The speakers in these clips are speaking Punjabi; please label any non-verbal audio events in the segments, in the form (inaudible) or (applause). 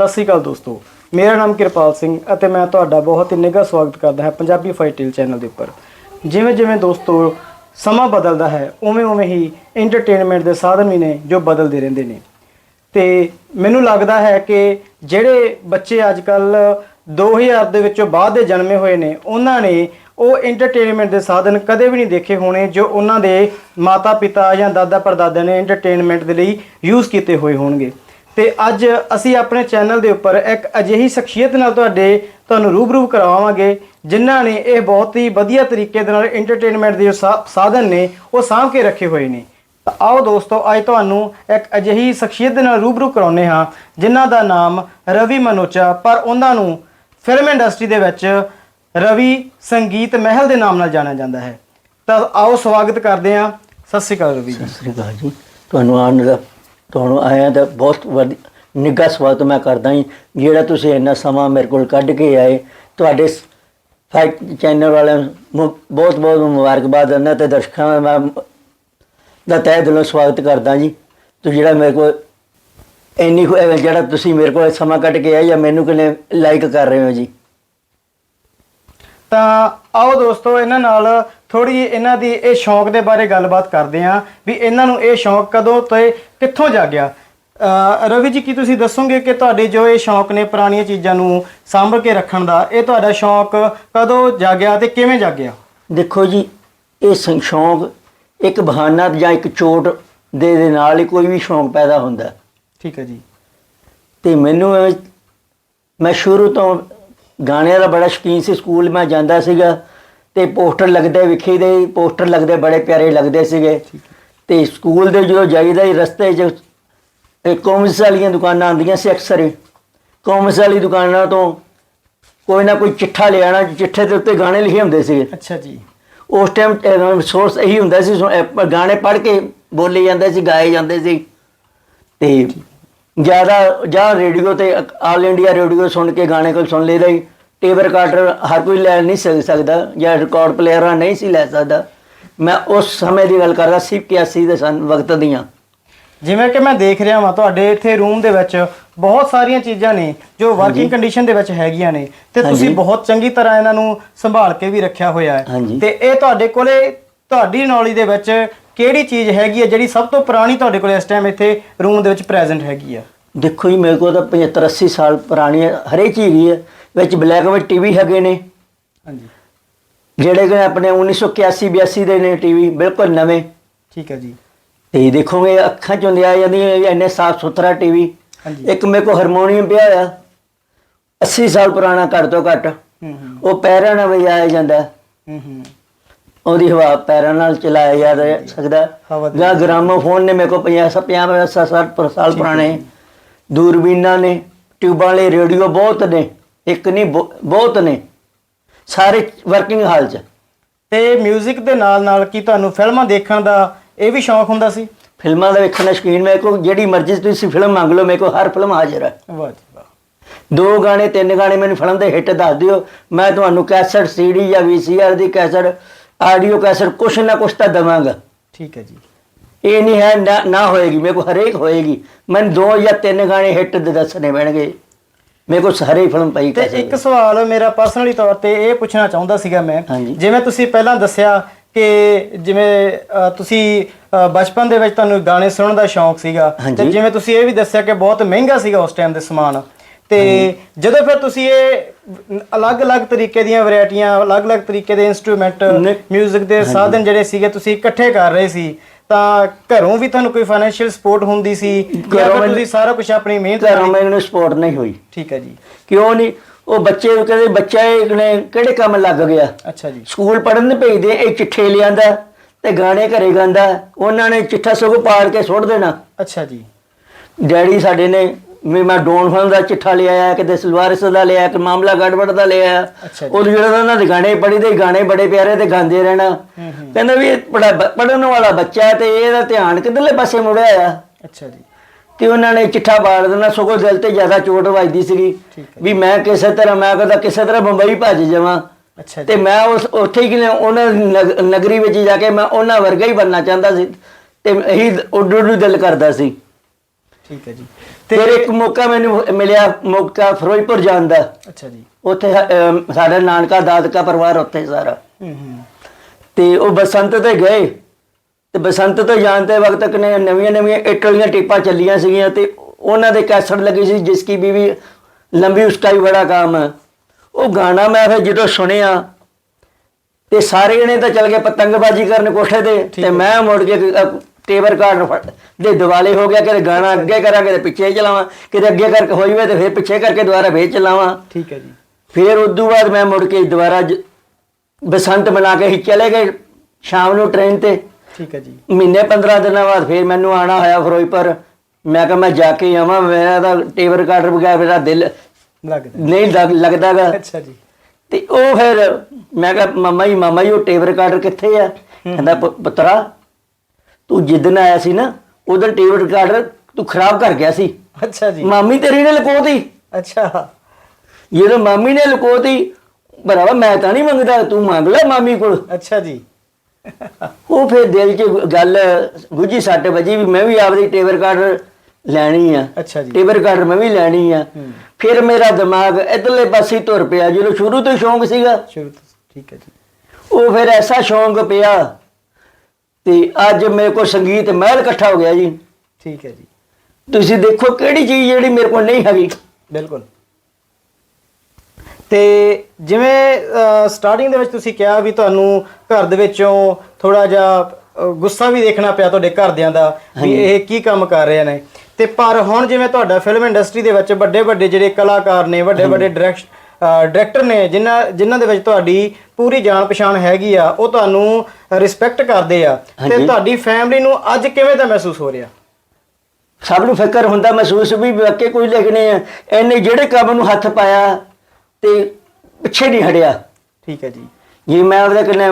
ਸਤਿ ਸ੍ਰੀ ਅਕਾਲ ਦੋਸਤੋ। ਮੇਰਾ ਨਾਮ ਕਿਰਪਾਲ ਸਿੰਘ ਅਤੇ ਮੈਂ ਤੁਹਾਡਾ ਬਹੁਤ ਹੀ ਨਿੱਘਾ ਸਵਾਗਤ ਕਰਦਾ ਹਾਂ ਪੰਜਾਬੀ ਫਾਈਟਲ ਚੈਨਲ ਦੇ ਉੱਪਰ। ਜਿਵੇਂ ਜਿਵੇਂ ਦੋਸਤੋ, ਸਮਾਂ ਬਦਲਦਾ ਹੈ, ਉਵੇਂ ਉਵੇਂ ਹੀ ਐਂਟਰਟੇਨਮੈਂਟ ਦੇ ਸਾਧਨ ਵੀ ਨੇ ਜੋ ਬਦਲਦੇ ਰਹਿੰਦੇ ਨੇ। ਤੇ ਮੈਨੂੰ ਲੱਗਦਾ ਹੈ ਕਿ ਜਿਹੜੇ ਬੱਚੇ ਅੱਜ ਕੱਲ 2000 ਦੇ ਵਿੱਚੋਂ ਬਾਅਦ ਦੇ ਜਨਮੇ ਹੋਏ ਨੇ, ਉਹਨਾਂ ਨੇ ਉਹ ਐਂਟਰਟੇਨਮੈਂਟ ਦੇ ਸਾਧਨ ਕਦੇ ਵੀ ਨਹੀਂ ਦੇਖੇ ਹੋਣੇ ਜੋ ਉਹਨਾਂ ਦੇ ਮਾਤਾ ਪਿਤਾ ਜਾਂ ਦਾਦਾ ਪਰਦਾਦਿਆਂ ਨੇ ਐਂਟਰਟੇਨਮੈਂਟ ਦੇ ਲਈ ਯੂਜ਼ ਕੀਤੇ ਹੋਏ ਹੋਣਗੇ। ਤੇ ਅੱਜ ਅਸੀਂ ਆਪਣੇ ਚੈਨਲ ਦੇ ਉੱਪਰ ਇੱਕ ਅਜਿਹੀ ਸ਼ਖਸੀਅਤ ਨਾਲ ਤੁਹਾਡੇ, ਤੁਹਾਨੂੰ ਰੂਬਰੂ ਕਰਾਵਾਂਗੇ ਜਿਨ੍ਹਾਂ ਨੇ ਇਹ ਬਹੁਤ ਹੀ ਵਧੀਆ ਤਰੀਕੇ ਦੇ ਨਾਲ ਐਂਟਰਟੇਨਮੈਂਟ ਦੇ ਸਾ- ਸਾਧਨ ਨੇ, ਉਹ ਸਾਂਭ ਕੇ ਰੱਖੇ ਹੋਏ ਨੇ। ਤਾਂ ਆਓ ਦੋਸਤੋ, ਅੱਜ ਤੁਹਾਨੂੰ ਇੱਕ ਅਜਿਹੀ ਸ਼ਖਸੀਅਤ ਦੇ ਨਾਲ ਰੂਬਰੂ ਕਰਾਉਨੇ ਹਾਂ, ਜਿਨ੍ਹਾਂ ਦਾ ਨਾਮ ਰਵੀ ਮਨੋਚਾ, ਪਰ ਉਹਨਾਂ ਨੂੰ ਫਿਲਮ ਇੰਡਸਟਰੀ ਦੇ ਵਿੱਚ ਰਵੀ ਸੰਗੀਤ ਮਹਿਲ ਦੇ ਨਾਮ ਨਾਲ ਜਾਣਿਆ ਜਾਂਦਾ ਹੈ। ਤਾਂ ਆਓ ਸਵਾਗਤ ਕਰਦੇ ਹਾਂ। ਸਤਿ ਸ਼੍ਰੀ ਅਕਾਲ ਰਵੀ ਜੀ। ਸਤਿ ਸ੍ਰੀ ਅਕਾਲ ਜੀ। ਤੁਹਾਨੂੰ ਆਉਣ ਦਾ ਤੁਹਾਨੂੰ ਆਇਆ ਦਾ ਬਹੁਤ ਵਧੀ ਨਿੱਘਾ ਸਵਾਗਤ ਮੈਂ ਕਰਦਾ ਹਾਂ ਜਿਹੜਾ ਤੁਸੀਂ ਇੰਨਾ ਸਮਾਂ ਮੇਰੇ ਕੋਲ ਕੱਢ ਕੇ ਆਏ, ਤੁਹਾਡੇ ਫਾਈਟ ਚੈਨਲ ਵਾਲਿਆਂ ਨੂੰ ਬਹੁਤ ਬਹੁਤ ਮੁਬਾਰਕਬਾਦ ਦਿੰਦਾ ਤੇ ਦਰਸ਼ਕਾਂ ਦਾ ਮੈਂ ਦਾ ਤਹਿ ਦਿਲੋਂ ਸਵਾਗਤ ਕਰਦਾ ਜੀ। ਤੇ ਜਿਹੜਾ ਮੇਰੇ ਕੋਲ ਇੰਨੀ ਜਿਹੜਾ ਤੁਸੀਂ ਮੇਰੇ ਕੋਲ ਸਮਾਂ ਕੱਢ ਕੇ ਆਏ ਜਾਂ ਮੈਨੂੰ ਕਿਨੇ ਲਾਈਕ ਕਰ ਰਹੇ ਹੋ ਜੀ। ਤਾਂ ਆਓ ਦੋਸਤੋ, ਇਹਨਾਂ ਨਾਲ ਥੋੜੀ ਇਹਨਾਂ ਦੀ ਇਹ ਸ਼ੌਂਕ ਦੇ ਬਾਰੇ ਗੱਲਬਾਤ ਕਰਦੇ ਹਾਂ ਵੀ ਇਹਨਾਂ ਨੂੰ ਇਹ ਸ਼ੌਂਕ ਕਦੋਂ ਤੇ ਕਿੱਥੋਂ ਜਾਗਿਆ ਰਵੀ ਜੀ ਕੀ ਤੁਸੀਂ ਦੱਸੋਗੇ ਕਿ ਤੁਹਾਡੇ ਜੋ ਇਹ ਸ਼ੌਂਕ ਨੇ ਪੁਰਾਣੀਆਂ ਚੀਜ਼ਾਂ ਨੂੰ ਸਾਂਭ ਕੇ ਰੱਖਣ ਦਾ ਇਹ ਤੁਹਾਡਾ ਸ਼ੌਂਕ ਕਦੋਂ ਜਾਗਿਆ ਤੇ ਕਿਵੇਂ ਜਾਗਿਆ? ਦੇਖੋ ਜੀ ਇਹ ਸੰ- ਸ਼ੌਂਕ ਇੱਕ ਬਹਾਨਾ ਜਾਂ ਇੱਕ ਚੋਟ ਦੇ ਦੇ ਨਾਲ ਹੀ ਕੋਈ ਵੀ ਸ਼ੌਂਕ ਪੈਦਾ ਹੁੰਦਾ। ਹੈ। ਠੀਕ ਹੈ ਜੀ। ਤੇ ਮੈਨੂੰ ਮੈਂ ਸ਼ੁਰੂ ਤੋਂ ਗਾਣਿਆਂ ਦਾ ਬੜਾ ਸ਼ੌਕੀਨ ਸੀ ਸਕੂਲ ਮੈਂ ਜਾਂਦਾ ਸੀਗਾ। ਤੇ ਪੋਸਟਰ ਲੱਗਦੇ ਵਿਖੇ ਦੇ ਪੋਸਟਰ ਲੱਗਦੇ ਬੜੇ ਪਿਆਰੇ ਲੱਗਦੇ ਸੀਗੇ। ਤੇ ਸਕੂਲ ਦੇ ਜਦੋਂ ਜਾਈਦਾ ਹੀ ਰਸਤੇ 'ਚ ਕਾਮਰਸ ਵਾਲੀਆਂ ਦੁਕਾਨਾਂ ਆਉਂਦੀਆਂ ਸੀ ਅਕਸਰ ਹੀ। ਕਾਮਰਸ ਵਾਲੀ ਦੁਕਾਨਾਂ ਤੋਂ ਕੋਈ ਨਾ ਕੋਈ ਚਿੱਠਾ ਲਿਆਣਾ ਚਿੱਠੇ ਦੇ ਉੱਤੇ ਗਾਣੇ ਲਿਖੇ ਹੁੰਦੇ ਸੀਗੇ। ਅੱਛਾ ਜੀ। ਉਸ ਟਾਈਮ ਸੋਰਸ ਇਹੀ ਹੁੰਦਾ ਸੀ ਗਾਣੇ ਪੜ੍ਹ ਕੇ ਬੋਲੇ ਜਾਂਦੇ ਸੀ ਗਾਏ ਜਾਂਦੇ ਸੀ। ਤੇ ਜ਼ਿਆਦਾ ਜਾਂ ਰੇਡੀਓ ਤੇ ਆਲ ਇੰਡੀਆ ਰੇਡੀਓ ਸੁਣ ਕੇ ਗਾਣੇ ਕੋਈ ਸੁਣ ਲਈਦਾ ਹੀ ਟੇਪ ਰਿਕਾਰਡਰ ਹਰ ਕੋਈ ਲੈ ਨਹੀਂ ਸਕ- ਸਕਦਾ ਜਾਂ ਰਿਕਾਰਡ ਪਲੇਅਰ ਨਹੀਂ ਸੀ ਲੈ ਸਕਦਾ। ਮੈਂ ਉਸ ਸਮੇਂ ਦੀ ਗੱਲ ਕਰਦਾ ਸੀ 81 ਦੇ ਸਨ ਵਕਤ ਦੀਆਂ। ਜਿਵੇਂ ਕਿ ਮੈਂ ਦੇਖ ਰਿਹਾ ਹਾਂ ਤੁਹਾਡੇ ਇੱਥੇ ਰੂਮ ਦੇ ਵਿੱਚ ਬਹੁਤ ਸਾਰੀਆਂ ਚੀਜ਼ਾਂ ਨੇ ਜੋ ਵਰਕਿੰਗ ਕੰਡੀਸ਼ਨ ਦੇ ਵਿੱਚ ਹੈਗੀਆਂ ਨੇ ਤੇ ਤੁਸੀਂ। ਬਹੁਤ ਚੰਗੀ ਤਰ੍ਹਾਂ ਇਹਨਾਂ ਨੂੰ ਸੰਭਾਲ ਕੇ ਵੀ ਰੱਖਿਆ ਹੋਇਆ ਹੈ। ਤੇ ਇਹ ਤੁਹਾਡੇ ਕੋਲੇ ਤੁਹਾਡੀ ਨੌਲੇਜ ਦੇ ਵਿੱਚ ਕਿਹੜੀ ਚੀਜ਼ ਹੈਗੀ ਹੈ ਜਿਹੜੀ ਸਭ ਤੋਂ ਪੁਰਾਣੀ ਤੁਹਾਡੇ ਕੋਲੇ ਇਸ ਟਾਈਮ ਇੱਥੇ ਰੂਮ ਦੇ ਵਿੱਚ ਪ੍ਰੈਜ਼ੈਂਟ ਹੈਗੀ ਆ ਦੇਖੋ ਜੀ ਮੇਰੇ ਕੋਲ ਤਾਂ 75 80 ਸਾਲ ਪੁਰਾਣੀ ਹੈ, ਹਰੇਕ ਚੀਜ਼ ਹੀ ਹੈ। ਵਿੱਚ ਬਲੈਕ ਐਂਡ ਟੀਵੀ ਹੈਗੇ ਨੇ। ਹਾਂਜੀ। ਜਿਹੜੇ ਕਿ ਆਪਣੇ 1981 82 ਦੇ ਨੇ ਟੀਵੀ ਬਿਲਕੁਲ ਨਵੇਂ। ਠੀਕ ਹੈ ਜੀ। ਤੇ ਦੇਖੋਗੇ ਅੱਖਾਂ ਚੋਂ ਲਿਆ ਇਹ ਇੰਨੇ ਸਾਫ਼ ਸੁਥਰਾ ਟੀਵੀ ਹਾਂਜੀ। ਇੱਕ ਮੇਰੇ ਕੋ ਹਾਰਮੋਨੀਅਮ ਪਿਆ ਆ 80 ਸਾਲ ਪੁਰਾਣਾ ਘੱਟ ਤੋਂ ਘੱਟ। ਉਹ ਪੈਰਾਂ ਨਾਲ ਵਜਾਇਆ ਜਾਂਦਾ। ਹੂੰ ਹੂੰ। ਉਹਦੀ ਹਵਾ ਪੈਰਾਂ ਨਾਲ ਚਲਾਇਆ ਜਾ ਸਕਦਾ। ਜਾਂ ਗ੍ਰਾਮੋਫੋਨ ਨੇ ਮੇਰੇ ਕੋ 50 50 60 ਸਾਲ ਪੁਰਾਣੇ ਦੂਰਬੀਨਾਂ ਨੇ ਟਿਊਬਾਂ ਵਾਲੇ ਰੇਡੀਓ ਬਹੁਤ ਨੇ। ਇੱਕ ਨਹੀਂ ਬਹੁ- ਬਹੁਤ ਨੇ। ਸਾਰੇ ਵਰਕਿੰਗ ਹਾਲ 'ਚ। ਤੇ 뮤직 ਦੇ ਨਾਲ ਨਾਲ ਕੀ ਤੁਹਾਨੂੰ ਫਿਲਮਾਂ ਦੇਖਣ ਦਾ ਇਹ ਵੀ ਸ਼ੌਂਕ ਹੁੰਦਾ ਸੀ? ਫਿਲਮਾਂ ਦਾ ਵੇਖਣ ਦਾ ਸ਼ੌਕੀਨ ਮੇਰੇ ਕੋ ਜਿਹੜੀ ਮਰਜ਼ੀ ਤੁਸੀਂ ਫਿਲਮ ਮੰਗ ਲਓ ਮੇਰੇ ਕੋ ਹਰ ਫਿਲਮ ਹਾਜ਼ਰ ਹੈ। ਵਾਹ ਜੀ ਵਾਹ। ਦੋ ਗਾਣੇ ਤਿੰਨ ਗਾਣੇ ਮੈਨੂੰ ਫਿਲਮ ਦੇ ਹਿੱਟ ਦੱਸ ਦਿਓ। ਮੈਂ ਤੁਹਾਨੂੰ ਕੈਸਟ ਸੀਡੀ ਜਾਂ ਵੀਸੀਆਰ ਦੀ ਕੈਸਟ ਆਡੀਓ ਕੈਸਟ ਕੁਛ ਨਾ ਕੁਛ ਤਾਂ ਦਵਾਂਗਾ। ਠੀਕ ਹੈ ਜੀ। ਇਹ ਨਹੀਂ ਹੈ ਨਾ- ਹੋਏਗੀ ਮੇਰੇ ਕੋ ਹਰੇਕ ਹੋਏਗੀ। ਮੈਨੂੰ ਦੋ ਜਾਂ ਤਿੰਨ ਗਾਣੇ ਹਿੱਟ ਦੱਸਣੇ ਪੈਣਗੇ। ਮੇਰੇ ਕੋ ਸਾਰੇ ਫਿਲਮ ਪਈ ਤੇ ਇੱਕ ਸਵਾਲ ਮੇਰਾ ਪਰਸਨਲੀ ਤੌਰ ਤੇ ਇਹ ਪੁੱਛਣਾ ਚਾਹੁੰਦਾ ਸੀਗਾ ਮੈਂ ਹਾਂਜੀ। ਜਿਵੇਂ ਤੁਸੀਂ ਪਹਿਲਾਂ ਦੱਸਿਆ ਕਿ ਜਿਵੇਂ ਅ, ਤੁਸੀਂ ਅ, ਬਚਪਨ ਦੇ ਵਿੱਚ ਤੁਹਾਨੂੰ ਗਾਣੇ ਸੁਣਨ ਦਾ ਸ਼ੌਂਕ ਸੀਗਾ ਹਾਂਜੀ। ਤੇ ਜਿਵੇਂ ਤੁਸੀਂ ਇਹ ਵੀ ਦੱਸਿਆ ਕਿ ਬਹੁਤ ਮਹਿੰਗਾ ਸੀਗਾ ਉਸ ਟਾਈਮ ਦੇ ਸਮਾਨ ਤੇ ਜਦੋਂ ਫਿਰ ਤੁਸੀਂ ਇਹ ਅਲੱਗ-ਅਲੱਗ ਤਰੀਕੇ ਦੀਆਂ ਵੈਰਾਈਟੀਆਂ ਅਲੱਗ-ਅਲੱਗ ਤਰੀਕੇ ਦੇ ਇਨਸਟਰੂਮੈਂਟ ਨਹੀਂ। 뮤직 ਦੇ ਸਾਧਨ ਜਿਹੜੇ ਸੀਗੇ ਤੁਸੀਂ ਇਕੱਠੇ ਕਰ ਰਹੇ ਸੀ ਤਾਂ ਘਰੋਂ ਵੀ ਤੁਹਾਨੂੰ ਕੋਈ ਫਾਈਨੈਂਸ਼ੀਅਲ ਸਪੋਰਟ ਹੁੰਦੀ ਸੀ? ਜਾਂ ਘਰੋਂ ਫਿਰ ਮੈਨੂੰ- ਤੁਸੀਂ ਸਾਰਾ ਕੁਝ ਆਪਣੀ ਮਿਹਨਤ ਘਰੋਂ ਨਾਲ ਮੈਨੂੰ ਸਪੋਰਟ ਨਹੀਂ ਹੋਈ। ਠੀਕ ਹੈ ਜੀ। ਕਿਉਂ ਨਹੀਂ? ਉਹ ਬੱਚੇ ਨੂੰ ਕਹਿੰਦੇ ਬੱਚਾ ਇਹ ਨੇ ਕਿਹੜੇ ਕੰਮ ਲੱਗ ਗਿਆ? ਅੱਛਾ ਜੀ। ਸਕੂਲ ਪੜਨ ਭੇਜਦੇ ਇਹ ਚਿੱਠੇ ਲਿਆਂਦਾ ਤੇ ਗਾਣੇ ਘਰੇ ਗਾਉਂਦਾ ਉਹਨਾਂ ਨੇ ਚਿੱਠਾ ਸਗੋਂ ਪਾੜ ਕੇ ਸੁੱਟ ਦੇਣਾ। ਅੱਛਾ ਜੀ। ਡੈਡੀ ਸਾਡੇ ਨੇ ਵੀ ਮੈਂ ਡੋਨ ਫਨ ਦਾ ਚਿੱਠਾ ਲਿਆਇਆ ਕਿਤੇ ਸਲਵਾਰਿਸ ਦਾ ਲਿਆਇਆ ਕਿ ਮਾਮਲਾ ਗੜਬੜ ਦਾ ਜੀ। ਉਹ ਜਿਹੜਾ ਉਹਨਾਂ ਦੇ ਗਾਣੇ ਪੜ੍ਹੀ ਦੇ ਗਾਣੇ ਬੜੇ ਪਿਆਰੇ ਤੇ ਗਾਉਂਦੇ ਰਹਿਣਾ। ਕਹਿੰਦਾ ਵੀ ਪੜਨ ਵਾਲਾ ਬੱਚਾ ਹੈ ਤੇ ਇਹਦਾ ਧਿਆਨ ਕਿੱਧਰਲੇ ਪਾਸੇ ਮੁੜਿਆ ਆ। ਅੱਛਾ ਜੀ। ਤੇ ਉਹਨਾਂ ਨੇ ਚਿੱਠਾ ਬਾੜ ਦੇਣਾ ਸਗੋਂ ਦਿਲ ਤੇ ਜ਼ਿਆਦਾ ਚੋਟ ਵੱਜਦੀ ਸੀਗੀ। ਵੀ ਮੈਂ ਕਿਸੇ ਤਰ੍ਹਾਂ ਮੈਂ ਕਹਿੰਦਾ ਕਿਸੇ ਤਰ੍ਹਾਂ ਬੰਬਈ ਭੱਜ ਜਾਵਾਂ। ਤੇ ਮੈਂ ਉਸ ਉੱਥੇ ਹੀ ਕਿਨੇ ਉਹਨਾਂ ਨਗਰੀ ਵਿੱਚ ਜਾ ਕੇ ਮੈਂ ਉਹਨਾਂ ਵਰਗਾ ਹੀ ਬਣਨਾ ਚਾਹੁੰਦਾ ਸੀ। ਤੇ ਇਹੀ ਉੱਡ ਉੱਡ ਦਿਲ ਕਰਦਾ ਸੀ। ਠੀਕ ਹੈ ਜੀ। ਫਿਰ ਇੱਕ ਮੌਕਾ ਮੈਨੂੰ ਮਿਲਿਆ ਮੌਕਾ ਫਿਰੋਜ਼ਪੁਰ ਜਾਣ ਦਾ। ਅੱਛਾ ਜੀ। ਉੱਥੇ ਸਾਡਾ ਨਾਨਕਾ ਦਾਦਕਾ ਪਰਿਵਾਰ ਉੱਥੇ ਸਾਰਾ। ਹੂੰ ਹੂੰ। ਤੇ ਉਹ ਬਸੰਤ ਤੇ ਗਏ। ਤੇ ਬਸੰਤ ਤੋਂ ਜਾਣ ਦੇ ਵਕਤ ਤੱਕ ਨੇ ਨਵੀਆਂ ਨਵੀਆਂ ਇਟਲੀਆਂ ਟੇਪਾਂ ਚੱਲੀਆਂ ਸੀਗੀਆਂ ਤੇ ਉਹਨਾਂ ਦੇ ਕੈਸਟ ਲੱਗੀ ਸੀ ਜਿਸ ਕੀ ਬੀਵੀ ਲੰਬੀ ਉਸਕਾ ਹੀ ਬੜਾ ਕੰਮ। ਹੈ ਉਹ ਗਾਣਾ ਮੈਂ ਫਿਰ ਜਦੋਂ ਸੁਣਿਆ ਤੇ ਸਾਰੇ ਜਣੇ ਤਾਂ ਚੱਲ ਗਏ ਪਤੰਗਬਾਜ਼ੀ ਕਰਨ ਕੋਠੇ ਤੇ। ਤੇ। ਮੈਂ ਮੁੜ ਕੇ ਅਹ, ਟੇਬਰ ਕਾਰਡ ਦੇ ਦਿਵਾਲੇ ਹੋ ਗਿਆ ਕਿ ਗਾਣਾ ਅੱਗੇ ਕਰਾਂਗੇ ਤੇ ਪਿੱਛੇ ਚਲਾਵਾਂ। ਕਿਤੇ ਅੱਗੇ ਕਰਕੇ ਹੋਈ ਵੇ ਤੇ ਫਿਰ ਪਿੱਛੇ ਕਰਕੇ ਦੁਬਾਰਾ ਫੇਰ ਚਲਾਵਾਂ। ਠੀਕ ਹੈ ਜੀ। ਫਿਰ ਉਦੋਂ ਬਾਅਦ ਮੈਂ ਮੁੜ ਕੇ ਦੁਬਾਰਾ ਬਸੰਤ ਮਨਾ ਕੇ ਹੀ ਚਲੇ ਗਏ ਸ਼ਾਮ ਨੂੰ ਟ੍ਰੇਨ ਤੇ। ਠੀਕ ਹੈ ਜੀ। ਮਹੀਨੇ 15 ਦਿਨਾਂ ਬਾਅਦ ਫਿਰ ਮੈਨੂੰ ਆਣਾ ਹੋਇਆ ਫਿਰੋਜ਼ਪੁਰ। ਮੈਂ ਕਿਹਾ ਮੈਂ ਜਾ ਕੇ ਆਵਾਂ ਮੇਰਾ ਤਾਂ ਟੇਬਰ ਕਾਰਡ ਬਗੈਰ ਮੇਰਾ ਦਿਲ ਲੱਗਦਾ। ਨਹੀਂ ਲੱਗ- ਲੱਗਦਾਗਾ। ਅੱਛਾ ਜੀ। ਤੇ ਉਹ ਫਿਰ ਮੈਂ ਕਿਹਾ ਮਾਮਾ ਜੀ ਮਾਮਾ ਜੀ ਉਹ ਟੇਬਰ ਕਾਰਡ ਕਿੱਥੇ ਆ? ਕਹਿੰਦਾ "ਪੁ- ਪੁੱਤਰਾ ਤੂੰ ਜਿੱਦਣ ਆਇਆ ਸੀ ਨਾ ਉਦੋਂ ਟੇਬਰ ਕਾਰਡ ਤੂੰ ਖਰਾਬ ਕਰ ਗਿਆ ਸੀ। ਅੱਛਾ ਜੀ। ਮਾਮੀ ਤੇਰੀ ਨੇ ਲਕੋਤੀ। ਅੱਛਾ। ਜਦੋਂ ਮਾਮੀ ਨੇ ਲਕੋਤੀ ਭਰਾਵਾ ਮੈਂ ਤਾਂ ਨਹੀਂ ਮੰਗਦਾ ਤੂੰ ਮੰਗ ਲੈ ਮਾਮੀ ਕੋਲ। ਅੱਛਾ ਜੀ। ਉਹ ਫਿਰ ਦਿਲ 'ਚ ਗੱਲ ਗੁੱਜੀ ਸੱਟ ਵਜੀ ਵੀ ਮੈਂ ਵੀ ਆਪਦੀ ਟੇਬਰ ਕਾਰਡ ਲੈਣੀ ਆ। ਅੱਛਾ ਜੀ। ਟੇਬਰ ਕਾਰਡ ਮੈਂ ਵੀ ਲੈਣੀ ਆ। ਫਿਰ ਮੇਰਾ ਦਿਮਾਗ ਇਧਰਲੇ ਪਾਸੇ ਤੁਰ ਪਿਆ ਜਦੋਂ ਸ਼ੁਰੂ ਤੋਂ ਸ਼ੌਂਕ ਸੀਗਾ। ਸ਼ੁਰੂ ਤੋਂ ਠੀਕ ਹੈ ਜੀ। ਉਹ ਫਿਰ ਐਸਾ ਸ਼ੌਂਕ ਪਿਆ ਤੇ ਅੱਜ ਮੇਰੇ ਕੋਲ ਸੰਗੀਤ ਮਹਿਲ ਇਕੱਠਾ ਹੋ ਗਿਆ ਜੀ। ਠੀਕ ਹੈ ਜੀ। ਤੁਸੀਂ ਦੇਖੋ ਕਿਹੜੀ ਚੀਜ਼ ਜਿਹੜੀ ਮੇਰੇ ਕੋਲ ਨਹੀਂ ਹੈਗੀ। ਬਿਲਕੁਲ। ਤੇ ਜਿਵੇਂ ਸਟਾਰਟਿੰਗ ਦੇ ਵਿੱਚ ਤੁਸੀਂ ਕਿਹਾ ਵੀ ਤੁਹਾਨੂੰ ਘਰ ਦੇ ਵਿੱਚੋਂ ਥੋੜਾ ਜਿਹਾ ਗੁੱਸਾ ਵੀ ਦੇਖਣਾ ਪਿਆ ਤੁਹਾਡੇ ਘਰਦਿਆਂ ਦਾ ਵੀ। ਇਹ ਕੀ ਕੰਮ ਕਰ ਰਹੇ ਨੇ। ਤੇ ਪਰ ਹੁਣ ਜਿਵੇਂ ਤੁਹਾਡਾ ਫਿਲਮ ਇੰਡਸਟਰੀ ਦੇ ਵਿੱਚ ਵੱਡੇ ਵੱਡੇ ਜਿਹੜੇ ਕਲਾਕਾਰ ਨੇ ਵੱਡੇ ਵੱਡੇ ਡਾਇਰੈਕਟਰ ਨੇ ਜਿਨ੍ਹਾਂ ਜਿਨ੍ਹਾਂ ਦੇ ਵਿੱਚ ਤੁਹਾਡੀ ਪੂਰੀ ਜਾਣ ਪਛਾਣ ਹੈਗੀ ਆ ਉਹ ਤੁਹਾਨੂੰ ਰਿਸਪੈਕਟ ਕਰਦੇ ਆ। ਤੇ। ਤੁਹਾਡੀ ਫੈਮਿਲੀ ਨੂੰ ਅੱਜ ਕਿਵੇਂ ਦਾ ਮਹਿਸੂਸ ਹੋ ਰਿਹਾ? ਸਭ ਨੂੰ ਫਿਕਰ ਹੁੰਦਾ ਮਹਿਸੂਸ ਵੀ ਵਾਕੇ ਕੋਈ ਲਿਖਣੇ ਆ। ਇਹਨੇ ਜਿਹੜੇ ਕੰਮ ਨੂੰ ਹੱਥ ਪਾਇਆ ਤੇ ਪਿੱਛੇ ਨਹੀਂ ਹਟਿਆ। ਠੀਕ ਹੈ ਜੀ। ਜੇ ਮੈਂ ਉਹਦੇ ਕਿੰਨੇ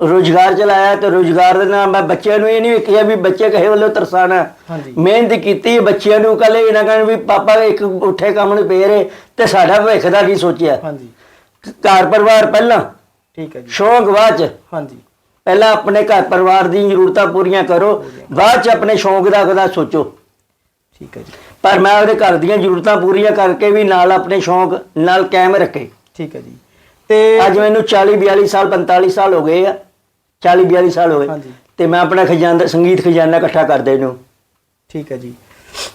ਰੋਜ਼ਗਾਰ ਚਲਾਇਆ ਤੇ ਰੋਜ਼ਗਾਰ ਦੇ ਨਾਲ ਮੈਂ ਬੱਚਿਆਂ ਨੂੰ ਇਹ ਨਹੀਂ ਕਿਹਾ ਵੀ ਬੱਚੇ ਕਹੇ ਵੱਲੋਂ ਤਰਸਾਣਾ। ਮਿਹਨਤ ਕੀਤੀ ਬੱਚਿਆਂ ਨੂੰ ਕੱਲੇ ਇਹਨਾਂ ਕਹਿਣ ਵੀ ਪਾਪਾ ਇੱਕ ਉੱਠੇ ਕੰਮ ਨੂੰ ਪਏ ਰਹੇ ਤੇ ਸਾਡਾ ਭਵਿੱਖ ਦਾ ਕੀ ਸੋਚਿਆ? ਹਾਂਜੀ। ਘਰ ਪਰਿਵਾਰ ਪਹਿਲਾਂ? ਠੀਕ ਹੈ ਜੀ। ਸ਼ੌਂਕ ਬਾਅਦ ਚ? ਹਾਂਜੀ। ਪਹਿਲਾਂ ਆਪਣੇ ਘਰ ਪਰਿਵਾਰ ਦੀ ਜ਼ਰੂਰਤਾਂ ਪੂਰੀਆਂ ਕਰੋ ਬਾਅਦ ਚ ਆਪਣੇ ਸ਼ੌਂਕ ਦਾ ਕਦਾ ਸੋਚੋ। ਠੀਕ ਹੈ ਜੀ। ਪਰ ਮੈਂ ਉਹਦੇ ਘਰ ਦੀਆਂ ਜ਼ਰੂਰਤਾਂ ਪੂਰੀਆਂ ਕਰਕੇ ਵੀ ਨਾਲ ਆਪਣੇ ਸ਼ੌਂਕ ਨਾਲ ਕਾਇਮ ਰੱਖੇ। ਠੀਕ ਹੈ ਜੀ। ਤੇ ਅੱਜ ਮੈਨੂੰ 40 42 ਸਾਲ 45 ਸਾਲ ਹੋ ਗਏ ਆ। 40 42 ਸਾਲ ਹੋ ਗਏ। ਤੇ ਮੈਂ ਆਪਣਾ ਖਜ਼ਾਨਾ ਸੰਗੀਤ ਖਜ਼ਾਨਾ ਇਕੱਠਾ ਕਰਦੇ ਨੂੰ ਠੀਕ ਹੈ ਜੀ।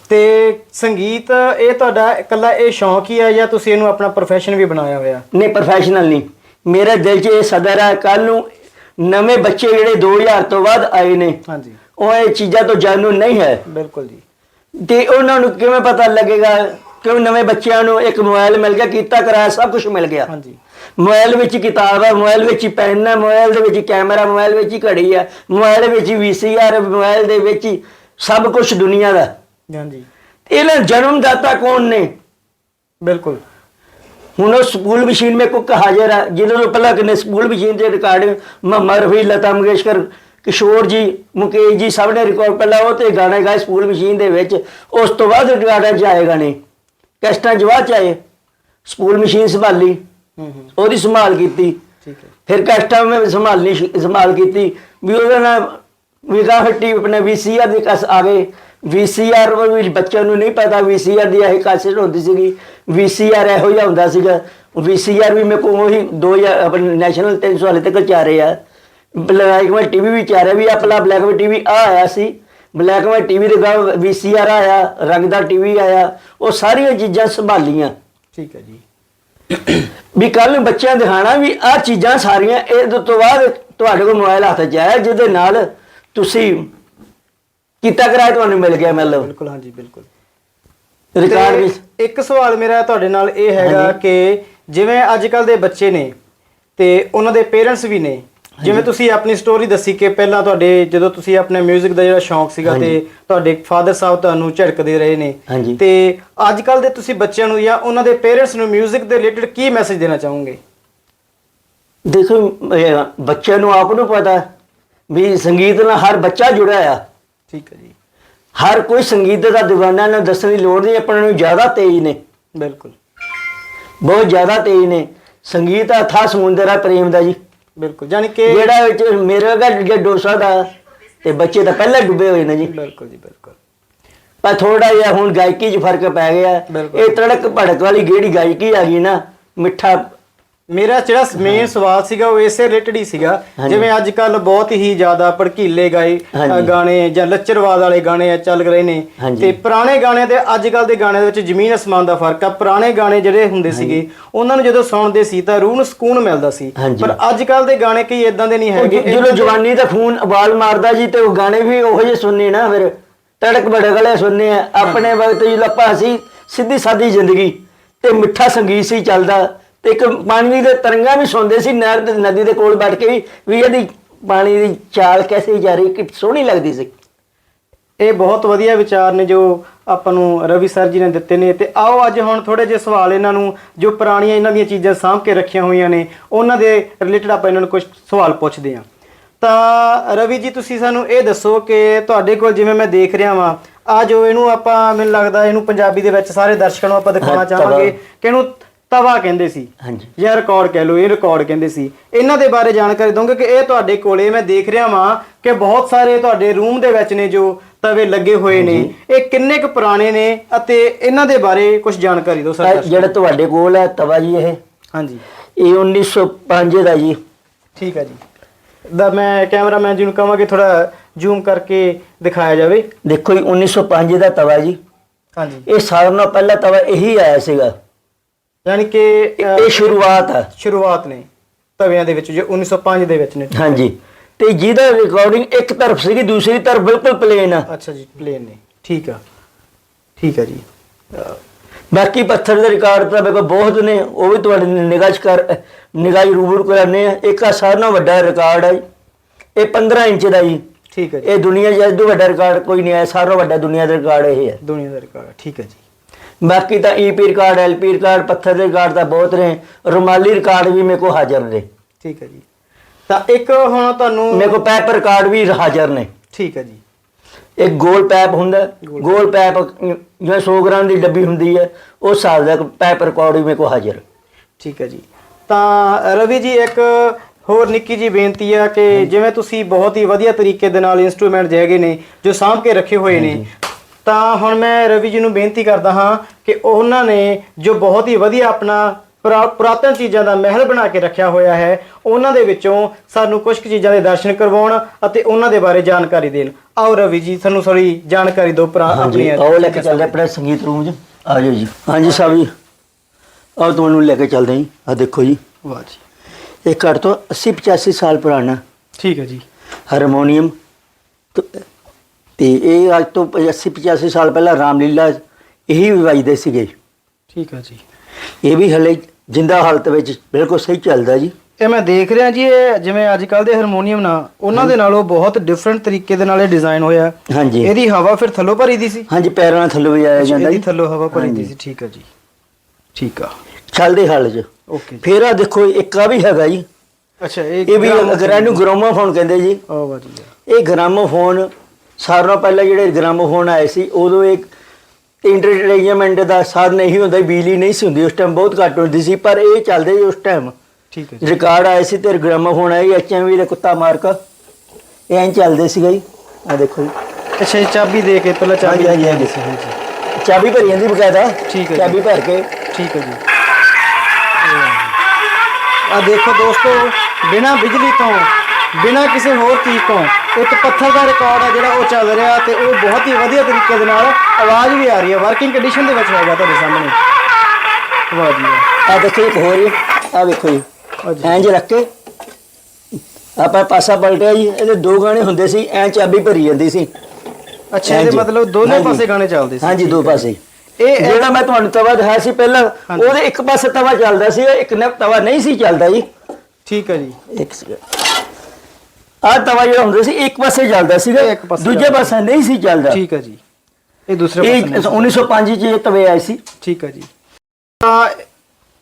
ਤੇ ਸੰਗੀਤ ਇਹ ਤੁਹਾਡਾ ਇਕੱਲਾ ਇਹ ਸ਼ੌਂਕ ਹੀ ਹੈ ਜਾਂ ਤੁਸੀਂ ਇਹਨੂੰ ਆਪਣਾ ਪ੍ਰੋਫੈਸ਼ਨ ਵੀ ਬਣਾਇਆ ਹੋਇਆ? ਨਹੀਂ ਪ੍ਰੋਫੈਸ਼ਨਲ ਨਹੀਂ। ਮੇਰੇ ਦਿਲ 'ਚ ਇਹ ਸਦਰ ਹੈ ਕੱਲ ਨੂੰ ਨਵੇਂ ਬੱਚੇ ਜਿਹੜੇ 2000 ਤੋਂ ਬਾਅਦ ਆਏ ਨੇ ਹਾਂਜੀ। ਉਹ ਇਹ ਚੀਜ਼ਾਂ ਤੋਂ ਜਾਣੂ ਨਹੀਂ ਹੈ। ਬਿਲਕੁਲ ਜੀ। ਤੇ ਉਹਨਾਂ ਨੂੰ ਕਿਵੇਂ ਪਤਾ ਲੱਗੇਗਾ ਕਿਉਂ ਨਵੇਂ ਬੱਚਿਆਂ ਨੂੰ ਇੱਕ ਮੋਬਾਈਲ ਮਿਲ ਗਿਆ ਕੀਤਾ ਕਰਾਇਆ ਸਭ ਕੁਝ ਮਿਲ ਗਿਆ। ਹਾਂਜੀ। ਮੋਬਾਈਲ ਵਿੱਚ ਕਿਤਾਬ ਹੈ ਮੋਬਾਈਲ ਵਿੱਚ ਹੀ ਪੈਨ ਹੈ ਮੋਬਾਈਲ ਦੇ ਵਿੱਚ ਕੈਮਰਾ ਮੋਬਾਈਲ ਵਿੱਚ ਹੀ ਘੜੀ ਹੈ ਮੋਬਾਈਲ ਵਿੱਚ ਹੀ ਵੀਸੀਆਰ ਮੋਬਾਈਲ ਦੇ ਵਿੱਚ ਹੀ ਸਭ ਕੁਝ ਦੁਨੀਆ ਦਾ। ਹਾਂਜੀ। ਇਹਨਾਂ ਜਨਮਦਾਤਾ ਕੌਣ ਨੇ? ਬਿਲਕੁਲ। ਹੁਣ ਉਹ ਸਕੂਲ ਮਸ਼ੀਨ ਮੇ ਕੁੱਕ ਹਾਜ਼ਰ ਹੈ। ਜਿਹਨਾਂ ਨੂੰ ਪਹਿਲਾਂ ਕਿਨੇ ਸਕੂਲ ਮਸ਼ੀਨ ਦੇ ਰਿਕਾਰਡ ਮਰਫੀ ਲਤਾ ਮੰਗੇਸ਼ਕਰ ਕਿਸ਼ੋਰ ਜੀ ਮੁਕੇਸ਼ ਜੀ ਸਭ ਨੇ ਰਿਕਾਰਡ ਪਹਿਲਾਂ ਉਹ ਤੇ ਗਾਣੇ ਗਾਏ ਸਕੂਲ ਮਸ਼ੀਨ ਦੇ ਵਿੱਚ। ਉਸ ਤੋਂ ਬਾਅਦ ਰਿਕਾਰਡਾਂ 'ਚ ਆਏ ਗਾਣੇ। ਕੈਸਟਾਂ 'ਚ ਬਾਅਦ 'ਚ ਆਏ। ਸਕੂਲ ਮਸ਼ੀਨ ਸੰਭਾਲੀ। ਉਹਦੀ ਸੰਭਾਲ ਕੀਤੀ। ਠੀਕ ਹੈ। ਫਿਰ ਕੈਸਟਾਂ ਮੈਂ ਸੰਭਾਲਣੀ ਸ਼ੁ- ਸੰਭਾਲ ਕੀਤੀ। ਵੀ ਉਹਦੇ ਨਾਲ ਵਿਗਾ ਹੱਟੀ ਆਪਣੇ ਵੀਸੀਆਰ ਦੀ ਕਸ ਆ ਗਏ। ਵੀਸੀਆਰ ਵੀ ਬੱਚਿਆਂ ਨੂੰ ਨਹੀਂ ਪਤਾ ਵੀਸੀਆਰ ਦੀ ਇਹ ਕਾਸਟ ਹੁੰਦੀ ਸੀਗੀ ਵੀਸੀਆਰ ਇਹੋ ਜਿਹਾ ਹੁੰਦਾ ਸੀਗਾ। ਵੀਸੀਆਰ ਵੀ ਮੇਰੇ ਕੋਲ ਉਹੀ 2000 ਆਪਣੇ ਨੈਸ਼ਨਲ 300 ਵਾਲੇ ਤੱਕ ਚੱਲ ਰਹੇ ਆ ਬਲੈਕ ਐਂਡ ਟੀਵੀ ਵੀ ਚੱਲ ਰਿਹਾ ਵੀ ਆਪਣਾ ਬਲੈਕ ਐਂਡ ਟੀਵੀ ਆ ਆਇਆ ਸੀ। ਬਲੈਕ ਐਂਡ ਟੀਵੀ ਦੇ ਗਾ ਵੀਸੀਆਰ ਆਇਆ ਰੰਗਦਾਰ ਟੀਵੀ ਆਇਆ ਉਹ ਸਾਰੀਆਂ ਚੀਜ਼ਾਂ ਸੰਭਾਲੀਆਂ। ਠੀਕ ਹੈ ਜੀ। ਵੀ ਕੱਲ ਨੂੰ ਬੱਚਿਆਂ ਦਿਖਾਣਾ ਵੀ ਆਹ ਚੀਜ਼ਾਂ ਸਾਰੀਆਂ ਇਹ ਤੋਂ ਬਾਅਦ ਤੁਹਾਡੇ ਕੋਲ ਮੋਬਾਈਲ ਹੱਥ 'ਚ ਆਇਆ ਜਿਹਦੇ ਨਾਲ ਤੁਸੀਂ ਕੀਤਾ ਕਰਾਇਆ ਤੁਹਾਨੂੰ ਮਿਲ ਗਿਆ ਮਤਲਬ ਬਿਲਕੁਲ ਹਾਂਜੀ ਬਿਲਕੁਲ ਰਿਕਾਰਡ ਤੇ ਵੀ ਇੱਕ ਸਵਾਲ ਮੇਰਾ ਤੁਹਾਡੇ ਨਾਲ ਇਹ ਹੈਗਾ। ਕਿ ਜਿਵੇਂ ਅੱਜ ਕੱਲ ਦੇ ਬੱਚੇ ਨੇ ਤੇ ਉਹਨਾਂ ਦੇ ਪੇਰੈਂਟਸ ਵੀ ਨੇ ਜਿਵੇਂ ਤੁਸੀਂ ਆਪਣੀ ਸਟੋਰੀ ਦੱਸੀ ਕਿ ਪਹਿਲਾਂ ਤੁਹਾਡੇ ਜਦੋਂ ਤੁਸੀਂ ਆਪਣੇ 뮤직 ਦਾ ਜਿਹੜਾ ਸ਼ੌਂਕ ਸੀਗਾ ਤੇ ਤੁਹਾਡੇ ਫਾਦਰ ਸਾਹਿਬ ਤੁਹਾਨੂੰ ਝਿੜਕਦੇ ਰਹੇ ਨੇ। ਤੇ ਅੱਜ ਕੱਲ ਦੇ ਤੁਸੀਂ ਬੱਚਿਆਂ ਨੂੰ ਜਾਂ ਉਹਨਾਂ ਦੇ ਪੇਰੈਂਟਸ ਨੂੰ 뮤직 ਦੇ ਰਿਲੇਟਡ ਕੀ ਮੈਸੇਜ ਦੇਣਾ ਚਾਹੋਗੇ? ਦੇਖੋ ਬੱਚਿਆਂ ਨੂੰ ਆਪ ਨੂੰ ਪਤਾ ਵੀ ਸੰਗੀਤ ਨਾਲ ਹਰ ਬੱਚਾ ਜੁੜਿਆ ਆ ਠੀਕ ਹੈ ਜੀ। ਹਰ ਕੋਈ ਸੰਗੀਤ ਦਾ دیਵਾਨਾ ਨਾ ਦੱਸਣ ਦੀ ਲੋੜ ਨਹੀਂ ਆਪਣੇ ਨੂੰ ਜ਼ਿਆਦਾ ਤੇਜ਼ ਨੇ। ਬਿਲਕੁਲ। ਬਹੁਤ ਜ਼ਿਆਦਾ ਤੇਜ਼ ਨੇ। ਸੰਗੀਤ ਅਥਾ ਸਮੁੰਦਰ ਆ ਪ੍ਰੇਮ ਦਾ ਜੀ। ਬਿਲਕੁਲ ਯਾਨੀ ਕਿ ਜਿਹੜਾ ਵਿੱਚ ਮੇਰੇ ਵਰਗਾ ਜੇ ਡੋਸਾ ਦਾ ਤੇ ਬੱਚੇ ਤਾਂ ਪਹਿਲਾਂ ਡੁੱਬੇ ਹੋਏ ਨੇ ਜੀ। ਬਿਲਕੁਲ ਜੀ ਬਿਲਕੁਲ। ਪਰ ਥੋੜਾ ਜਿਹਾ ਹੁਣ ਗਾਇਕੀ 'ਚ ਫ਼ਰਕ ਪੈ ਗਿਆ। ਬਿਲਕੁਲ। ਇਹ ਤੜਕ ਭੜਕ ਵਾਲੀ ਜਿਹੜੀ ਗਾਇਕੀ ਆ ਗਈ ਨਾ ਮਿੱਠਾ ਮੇਰਾ ਜਿਹੜਾ ਮੇਨ ਸਵਾਲ ਸੀਗਾ ਉਹ ਇਸੇ ਰਿਲੇਟਡ ਹੀ ਸੀਗਾ। ਜਿਵੇਂ ਅੱਜ ਕੱਲ ਬਹੁਤ ਹੀ ਜ਼ਿਆਦਾ ਭੜਕੀਲੇ ਗਾਏ। ਗਾਣੇ ਜਾਂ ਲੱਚਰਵਾਦ ਵਾਲੇ ਗਾਣੇ ਚੱਲ ਰਹੇ ਨੇ। ਤੇ ਪੁਰਾਣੇ ਗਾਣੇ ਤੇ ਅੱਜ ਕੱਲ ਦੇ ਗਾਣੇ ਦੇ ਵਿੱਚ ਜ਼ਮੀਨ ਅਸਮਾਨ ਦਾ ਫ਼ਰਕ ਆ। ਪੁਰਾਣੇ ਗਾਣੇ ਜਿਹੜੇ ਹੁੰਦੇ ਸੀਗੇ ਉਹਨਾਂ ਨੂੰ ਜਦੋਂ ਸੁਣਦੇ ਸੀ ਤਾਂ ਰੂਹ ਨੂੰ ਸਕੂਨ ਮਿਲਦਾ ਸੀ। ਪਰ ਅੱਜ ਕੱਲ ਦੇ ਗਾਣੇ ਕਈ ਇਦਾਂ ਦੇ ਨਹੀਂ ਹੈਗੇ। ਜਦੋਂ ਜਵਾਨੀ ਦਾ ਖੂਨ ਉਬਾਲ ਮਾਰਦਾ ਜੀ ਤੇ ਉਹ ਗਾਣੇ ਵੀ ਉਹੋ ਜਿਹੇ ਸੁਣਨੇ ਨਾ ਫਿਰ। ਤੜਕ ਵਾਲੇ ਸੁਣਨੇ ਆਪਣੇ ਵਕਤ ਜਦੋਂ ਆਪਾਂ ਸੀ ਸਿੱਧੀ ਸਾਦੀ ਜ਼ਿੰਦਗੀ ਤੇ ਮਿੱਠਾ ਸੰਗੀਤ ਸੀ ਚੱਲਦਾ। ਤੇ ਇੱਕ ਪਾਣੀ ਦੇ ਤਰੰਗਾਂ ਵੀ ਸੁਣਦੇ ਸੀ ਨਹਿਰ ਦੇ ਨਦੀ ਦੇ ਕੋਲ ਬੈਠ ਕੇ ਵੀ ਵੀ ਇਹਦੀ ਪਾਣੀ ਦੀ ਚਾਲ ਕੈਸੇ ਜਾ ਰਹੀ ਕਿ ਸੋਹਣੀ ਲੱਗਦੀ ਸੀ ਇਹ ਬਹੁਤ ਵਧੀਆ ਵਿਚਾਰ ਨੇ ਜੋ ਆਪਾਂ ਨੂੰ ਰਵੀ ਸਰ ਜੀ ਨੇ ਦਿੱਤੇ ਨੇ ਤੇ ਆਓ ਅੱਜ ਹੁਣ ਥੋੜੇ ਜਿਹੇ ਸਵਾਲ ਇਹਨਾਂ ਨੂੰ ਜੋ ਪੁਰਾਣੀਆਂ ਇਹਨਾਂ ਦੀਆਂ ਚੀਜ਼ਾਂ ਸਾਂਭ ਕੇ ਰੱਖੀਆਂ ਹੋਈਆਂ ਨੇ ਉਹਨਾਂ ਦੇ ਰਿਲੇਟਡ ਆਪਾਂ ਇਹਨਾਂ ਨੂੰ ਕੁਝ ਸਵਾਲ ਪੁੱਛਦੇ ਹਾਂ ਤਾਂ ਰਵੀ ਜੀ ਤੁਸੀਂ ਸਾਨੂੰ ਇਹ ਦੱਸੋ ਕਿ ਤੁਹਾਡੇ ਕੋਲ ਜਿਵੇਂ ਮੈਂ ਦੇਖ ਰਿਹਾ ਵਾਂ ਆ ਜੋ ਇਹਨੂੰ ਆਪਾਂ ਮੈਨੂੰ ਲੱਗਦਾ ਇਹਨੂੰ ਪੰਜਾਬੀ ਦੇ ਵਿੱਚ ਸਾਰੇ ਦਰਸ਼ਕਾਂ ਨੂੰ ਆਪਾਂ ਦਿਖਾਉਣਾ। ਚਾਹਾਂਗੇ ਕਿ ਇਹਨੂੰ ਤਵਾ ਕਹਿੰਦੇ ਸੀ। ਹਾਂਜੀ। ਜਾਂ ਰਿਕਾਰਡ ਕਹਿ ਲਓ ਇਹ ਰਿਕਾਰਡ ਕਹਿੰਦੇ ਸੀ। ਇਹਨਾਂ ਦੇ ਬਾਰੇ ਜਾਣਕਾਰੀ ਦੋਗੇ ਕਿ ਇਹ ਤੁਹਾਡੇ ਕੋਲੇ ਮੈਂ ਦੇਖ ਰਿਹਾ ਵਾਂ ਕਿ ਬਹੁਤ ਸਾਰੇ ਤੁਹਾਡੇ ਰੂਮ ਦੇ ਵਿੱਚ ਨੇ ਜੋ ਤਵੇ ਲੱਗੇ ਹੋਏ ਨੇ। ਇਹ ਕਿੰਨੇ ਕੁ ਪੁਰਾਣੇ ਨੇ ਅਤੇ ਇਹਨਾਂ ਦੇ ਬਾਰੇ ਕੁਝ ਜਾਣਕਾਰੀ ਦਿਓ ਸਰ ਜਿਹੜਾ ਤੁਹਾਡੇ ਕੋਲ ਹੈ ਤਵਾ ਜੀ ਇਹ? ਹਾਂਜੀ। ਇਹ 1905 ਦਾ ਜੀ। ਠੀਕ ਹੈ ਜੀ। ਦਾ ਮੈਂ ਕੈਮਰਾਮੈਨ ਜੀ ਨੂੰ ਕਹਾਂਗਾ ਥੋੜਾ ਜ਼ੂਮ ਕਰਕੇ ਦਿਖਾਇਆ ਜਾਵੇ। ਦੇਖੋ ਜੀ 1905 ਦਾ ਤਵਾ ਜੀ। ਹਾਂਜੀ। ਇਹ ਸਾਰਿਆਂ ਨਾਲੋਂ ਪਹਿਲਾ ਤਵਾ ਇਹੀ ਆਇਆ ਸੀਗਾ। ਯਾਨੀ ਕਿ ਇਹ ਸ਼ੁਰੂਆਤ ਹੈ ਸ਼ੁਰੂਆਤ ਨੇ ਤਵਿਆਂ ਦੇ ਵਿੱਚ ਜੋ 1905 ਦੇ ਵਿੱਚ ਨੇ। ਹਾਂਜੀ। ਤੇ ਜਿਹਦਾ ਰਿਕਾਰਡਿੰਗ ਇੱਕ ਤਰਫ ਸੀਗੀ ਦੂਸਰੀ ਤਰਫ ਬਿਲਕੁਲ ਪਲੇਨ ਆ। ਅੱਛਾ ਜੀ ਪਲੇਨ ਨੇ। ਠੀਕ ਆ। ਠੀਕ ਆ ਜੀ। ਬਾਕੀ ਪੱਥਰ ਦੇ ਰਿਕਾਰਡ ਤਾਂ ਮੇਰੇ ਕੋਲ ਬਹੁਤ ਨੇ ਉਹ ਵੀ ਤੁਹਾਡੇ ਨਿਗਾਹ 'ਚ ਕਰ ਨਿਗਾਹ ਰੂਬਰੂ ਕਰਾਨੇ ਆ। ਇੱਕ ਆ ਸਾਰਿਆਂ ਨਾਲੋਂ ਵੱਡਾ ਰਿਕਾਰਡ ਹੈ ਇਹ 15 ਇੰਚ ਦਾ ਜੀ। ਠੀਕ ਹੈ ਜੀ। ਇਹ ਦੁਨੀਆ 'ਚ ਇਸ ਤੋਂ ਵੱਡਾ ਰਿਕਾਰਡ ਕੋਈ ਨਹੀਂ ਆਇਆ ਸਾਰਿਆਂ ਨਾਲੋਂ ਵੱਡਾ ਦੁਨੀਆ ਦਾ ਰਿਕਾਰਡ ਇਹ ਹੈ ਦੁਨੀਆ ਦਾ ਰਿਕਾਰਡ ਠੀਕ ਹੈ ਜੀ। ਬਾਕੀ ਤਾਂ ਈਪੀ ਰਿਕਾਰਡ ਐਲਪੀ ਰਿਕਾਰਡ ਪੱਥਰ ਦੇ ਰਿਕਾਰਡ ਤਾਂ ਬਹੁਤ ਨੇ। ਰੁਮਾਲੀ ਰਿਕਾਰਡ ਵੀ ਮੇਰੇ ਕੋਲ ਹਾਜ਼ਰ ਨੇ। ਠੀਕ ਹੈ ਜੀ। ਤਾਂ ਇੱਕ ਹੁਣ ਤੁਹਾਨੂੰ ਮੇਰੇ ਕੋਲ ਪੈਪ ਰਿਕਾਰਡ ਵੀ ਹਾਜ਼ਰ ਨੇ। ਠੀਕ ਹੈ ਜੀ। ਇੱਕ ਗੋਲ ਪੈਪ ਹੁੰਦਾ ਗੋਲ ਪੈਪ। ਜਿਵੇਂ 100 ਗ੍ਰਾਮ ਦੀ ਡੱਬੀ ਹੁੰਦੀ ਹੈ ਉਸ ਹਿਸਾਬ ਦਾ ਪੈਪ ਰਿਕਾਰਡ ਵੀ ਮੇਰੇ ਕੋਲ ਹਾਜ਼ਰ। ਠੀਕ ਹੈ ਜੀ। ਤਾਂ ਰਵੀ ਜੀ ਇੱਕ ਹੋਰ ਨਿੱਕੀ ਜੀ ਬੇਨਤੀ ਆ ਕਿ ਜਿਵੇਂ ਤੁਸੀਂ ਬਹੁਤ ਹੀ ਵਧੀਆ ਤਰੀਕੇ ਦੇ ਨਾਲ ਇਨਸਟਰੂਮੈਂਟ ਜੇ ਹੈਗੇ ਨੇ ਜੋ ਸਾਂਭ ਕੇ ਰੱਖੇ ਹੋਏ ਨੇ ਤਾਂ ਹੁਣ ਮੈਂ ਰਵੀ ਜੀ ਨੂੰ ਬੇਨਤੀ ਕਰਦਾ ਹਾਂ ਕਿ ਉਹਨਾਂ ਨੇ ਜੋ ਬਹੁਤ ਹੀ ਵਧੀਆ ਆਪਣਾ ਪੁਰਾ- ਪੁਰਾਤਨ ਚੀਜ਼ਾਂ ਦਾ ਮਹਿਲ ਬਣਾ ਕੇ ਰੱਖਿਆ ਹੋਇਆ ਹੈ ਉਹਨਾਂ ਦੇ ਵਿੱਚੋਂ ਸਾਨੂੰ ਕੁਝ ਕੁ ਚੀਜ਼ਾਂ ਦੇ ਦਰਸ਼ਨ ਕਰਵਾਉਣ ਅਤੇ ਉਹਨਾਂ ਦੇ ਬਾਰੇ ਜਾਣਕਾਰੀ ਦੇਣ। ਆਓ ਰਵੀ ਜੀ ਸਾਨੂੰ ਥੋੜੀ ਜਾਣਕਾਰੀ ਦਿਓ ਪੁਰਾ ਹਾਂਜੀ ਆਓ ਲੈ ਕੇ ਚੱਲਦੇ ਆਪਣੇ ਸੰਗੀਤ ਰੂਮ 'ਚ। ਆ ਜਾਓ ਜੀ। ਹਾਂਜੀ ਸਾਹਿਬ ਜੀ। ਆਓ ਤੁਹਾਨੂੰ ਲੈ ਕੇ ਚੱਲਦੇ ਹਾਂ ਜੀ। ਆ ਦੇਖੋ ਜੀ। ਵਾਹ ਜੀ। ਇਹ ਘੱਟ ਤੋਂ 80 85 ਸਾਲ ਪੁਰਾਣਾ ਠੀਕ ਹੈ ਜੀ। ਹਾਰਮੋਨੀਅਮ ਤੇ- ਤੇ ਇਹ ਅੱਜ ਤੋਂ 80 85 ਸਾਲ ਪਹਿਲਾਂ ਰਾਮਲੀਲਾ ਇਹੀ ਵਜਾਈਦੇ ਸੀਗੇ। ਠੀਕ ਹੈ ਜੀ। ਇਹ ਵੀ ਹਲੇ ਜਿੰਦਾ ਹਾਲਤ ਵਿੱਚ ਬਿਲਕੁਲ ਸਹੀ ਚੱਲਦਾ ਜੀ। ਇਹ ਮੈਂ ਦੇਖ ਰਿਹਾ ਜੀ ਇਹ ਜਿਵੇਂ ਅੱਜ ਕੱਲ ਦੇ ਹਾਰਮੋਨੀਅਮ ਨਾ ਉਹਨਾਂ ਦੇ ਨਾਲੋਂ ਬਹੁਤ ਡਿਫਰੈਂਟ ਤਰੀਕੇ ਦੇ ਨਾਲ ਇਹ ਡਿਜ਼ਾਈਨ ਹੋਇਆ। ਹਾਂਜੀ। ਇਹਦੀ ਹਵਾ ਫਿਰ ਥੱਲੋਂ ਭਰੀ ਦੀ ਸੀ। ਹਾਂਜੀ ਪੈਰਾਂ ਨਾਲ ਥੱਲੇ ਵਜਾਇਆ ਜਾਂਦਾ ਜੀ। ਥੱਲੋਂ ਹਵਾ ਭਰੀ ਦੀ। ਸੀ ਠੀਕ ਆ ਜੀ। ਠੀਕ ਆ। ਚੱਲਦੇ ਹਾਲ 'ਚ। ਓਕੇ ਫੇਰ ਆ ਦੇਖੋ ਇੱਕ ਆ ਵੀ ਹੈਗਾ ਜੀ। ਅੱਛਾ ਇਹ ਇਹ ਵੀ ਅਗਰ ਇਹਨੂੰ ਗ੍ਰਾਮੋਫੋਨ ਕਹਿੰਦੇ ਜੀ। ਆ ਵਾਹ ਜੀ ਇਹ ਗ੍ਰਾਮੋਫੋਨ ਸਾਰਿਆਂ ਨਾਲੋਂ ਪਹਿਲਾਂ ਜਿਹੜੇ ਗ੍ਰਾਮੋਫੋਨ ਆਏ ਸੀ ਉਦੋਂ ਇੱਕ ਇੰਟਰਟੇਨਮੈਂਟ ਦਾ ਸਾਧਨ ਇਹੀ ਹੁੰਦਾ ਸੀ, ਬਿਜਲੀ ਨਹੀਂ ਸੀ ਹੁੰਦੀ ਉਸ ਟਾਈਮ ਬਹੁਤ ਘੱਟ ਹੁੰਦੀ ਸੀ ਪਰ ਇਹ ਚੱਲਦੇ ਸੀ ਉਸ ਟਾਈਮ ਠੀਕ ਹੈ ਜੀ। ਰਿਕਾਰਡ ਆਏ ਸੀ ਤੇ ਗ੍ਰਾਮੋਫੋਨ ਆਏ ਐਚਐਮਵੀ ਦੇ ਕੁੱਤਾ ਮਾਰਕ ਇਹ ਐਂ ਚੱਲਦੇ ਸੀਗਾ ਜੀ ਆ ਦੇਖੋ ਜੀ। ਅੱਛਾ ਚਾਬੀ ਦੇ ਕੇ ਪਹਿਲਾਂ ਚਾਬੀ ਹਾਂਜੀ, ਹਾਂਜੀ, ਸੀ ਹਾਂਜੀ। ਚਾਬੀ ਭਰੀ ਜਾਂਦੀ ਬਕਾਇਦਾ। ਠੀਕ ਹੈ ਜੀ। ਚਾਬੀ ਭਰ ਕੇ। ਠੀਕ ਹੈ ਜੀ। ਆ ਦੇਖੋ ਦੋਸਤੋ ਬਿਨਾ ਬਿਜਲੀ ਤੋਂ ਬਿਨਾ ਕਿਸੇ ਹੋਰ ਚੀਜ਼ ਤੋਂ ਇੱਕ ਪੱਥਰ ਦਾ ਰਿਕਾਰਡ ਆ ਜਿਹੜਾ ਉਹ ਚੱਲ ਰਿਹਾ ਤੇ ਉਹ ਬਹੁਤ ਹੀ ਵਧੀਆ ਤਰੀਕੇ ਦੇ ਨਾਲ ਆਵਾਜ਼ ਵੀ ਆ ਰਹੀ ਹੈ ਵਰਕਿੰਗ ਕੰਡੀਸ਼ਨ ਦੇ ਵਿੱਚ ਹੈਗਾ ਤੁਹਾਡੇ ਸਾਹਮਣੇ। ਵਾਹ ਜੀ ਆ ਦੇਖੋ ਇੱਕ ਹੋਰ ਆ ਵੇਖੋ ਜੀ। ਹਾਂਜੀ। ਐਂ ਜੇ ਰੱਖ ਕੇ। ਆਪਾਂ ਪਾਸਾ ਪਲਟਿਆ ਜੀ ਇਹਦੇ ਦੋ ਗਾਣੇ ਹੁੰਦੇ ਸੀ ਐਂ ਚਾਬੀ ਭਰੀ ਜਾਂਦੀ ਸੀ। ਅੱਛਾ ਇਹਦੇ। ਮਤਲਬ ਦੋਨੇ। ਪਾਸੇ ਗਾਣੇ ਚੱਲਦੇ ਸੀ। ਹਾਂਜੀ ਦੋ ਪਾਸੇ। ਇਹ ਜਿਹੜਾ ਮੈਂ ਤੁਹਾਨੂੰ ਤਵਾ ਦਿਖਾਇਆ ਸੀ ਪਹਿਲਾਂ। ਉਹਦੇ ਇੱਕ ਪਾਸੇ ਤਵਾ ਚੱਲਦਾ ਸੀ ਇੱਕ ਨੇ ਤਵਾ ਨਹੀਂ ਸੀ ਚੱਲਦਾ ਜੀ। ਠੀਕ ਹੈ ਜੀ। ਇੱਕ ਆ ਤਵਾ ਜਿਹੜਾ ਹੁੰਦਾ ਸੀ ਇੱਕ ਪਾਸੇ ਚੱਲਦਾ ਸੀਗਾ ਇਹ ਇੱਕ ਪਾਸੇ ਦੂਜੇ ਚੱਲਦਾ ਪਾਸੇ ਨਹੀਂ ਸੀ ਚੱਲਦਾ। ਠੀਕ ਹੈ ਜੀ। ਇਹ ਦੂਸਰੇ ਇਹ ਪਾਸੇ ਨਹੀਂ। 1905 ਚ ਇਹ ਤਵੇ ਆਏ ਸੀ। ਠੀਕ ਹੈ ਜੀ। ਤਾਂ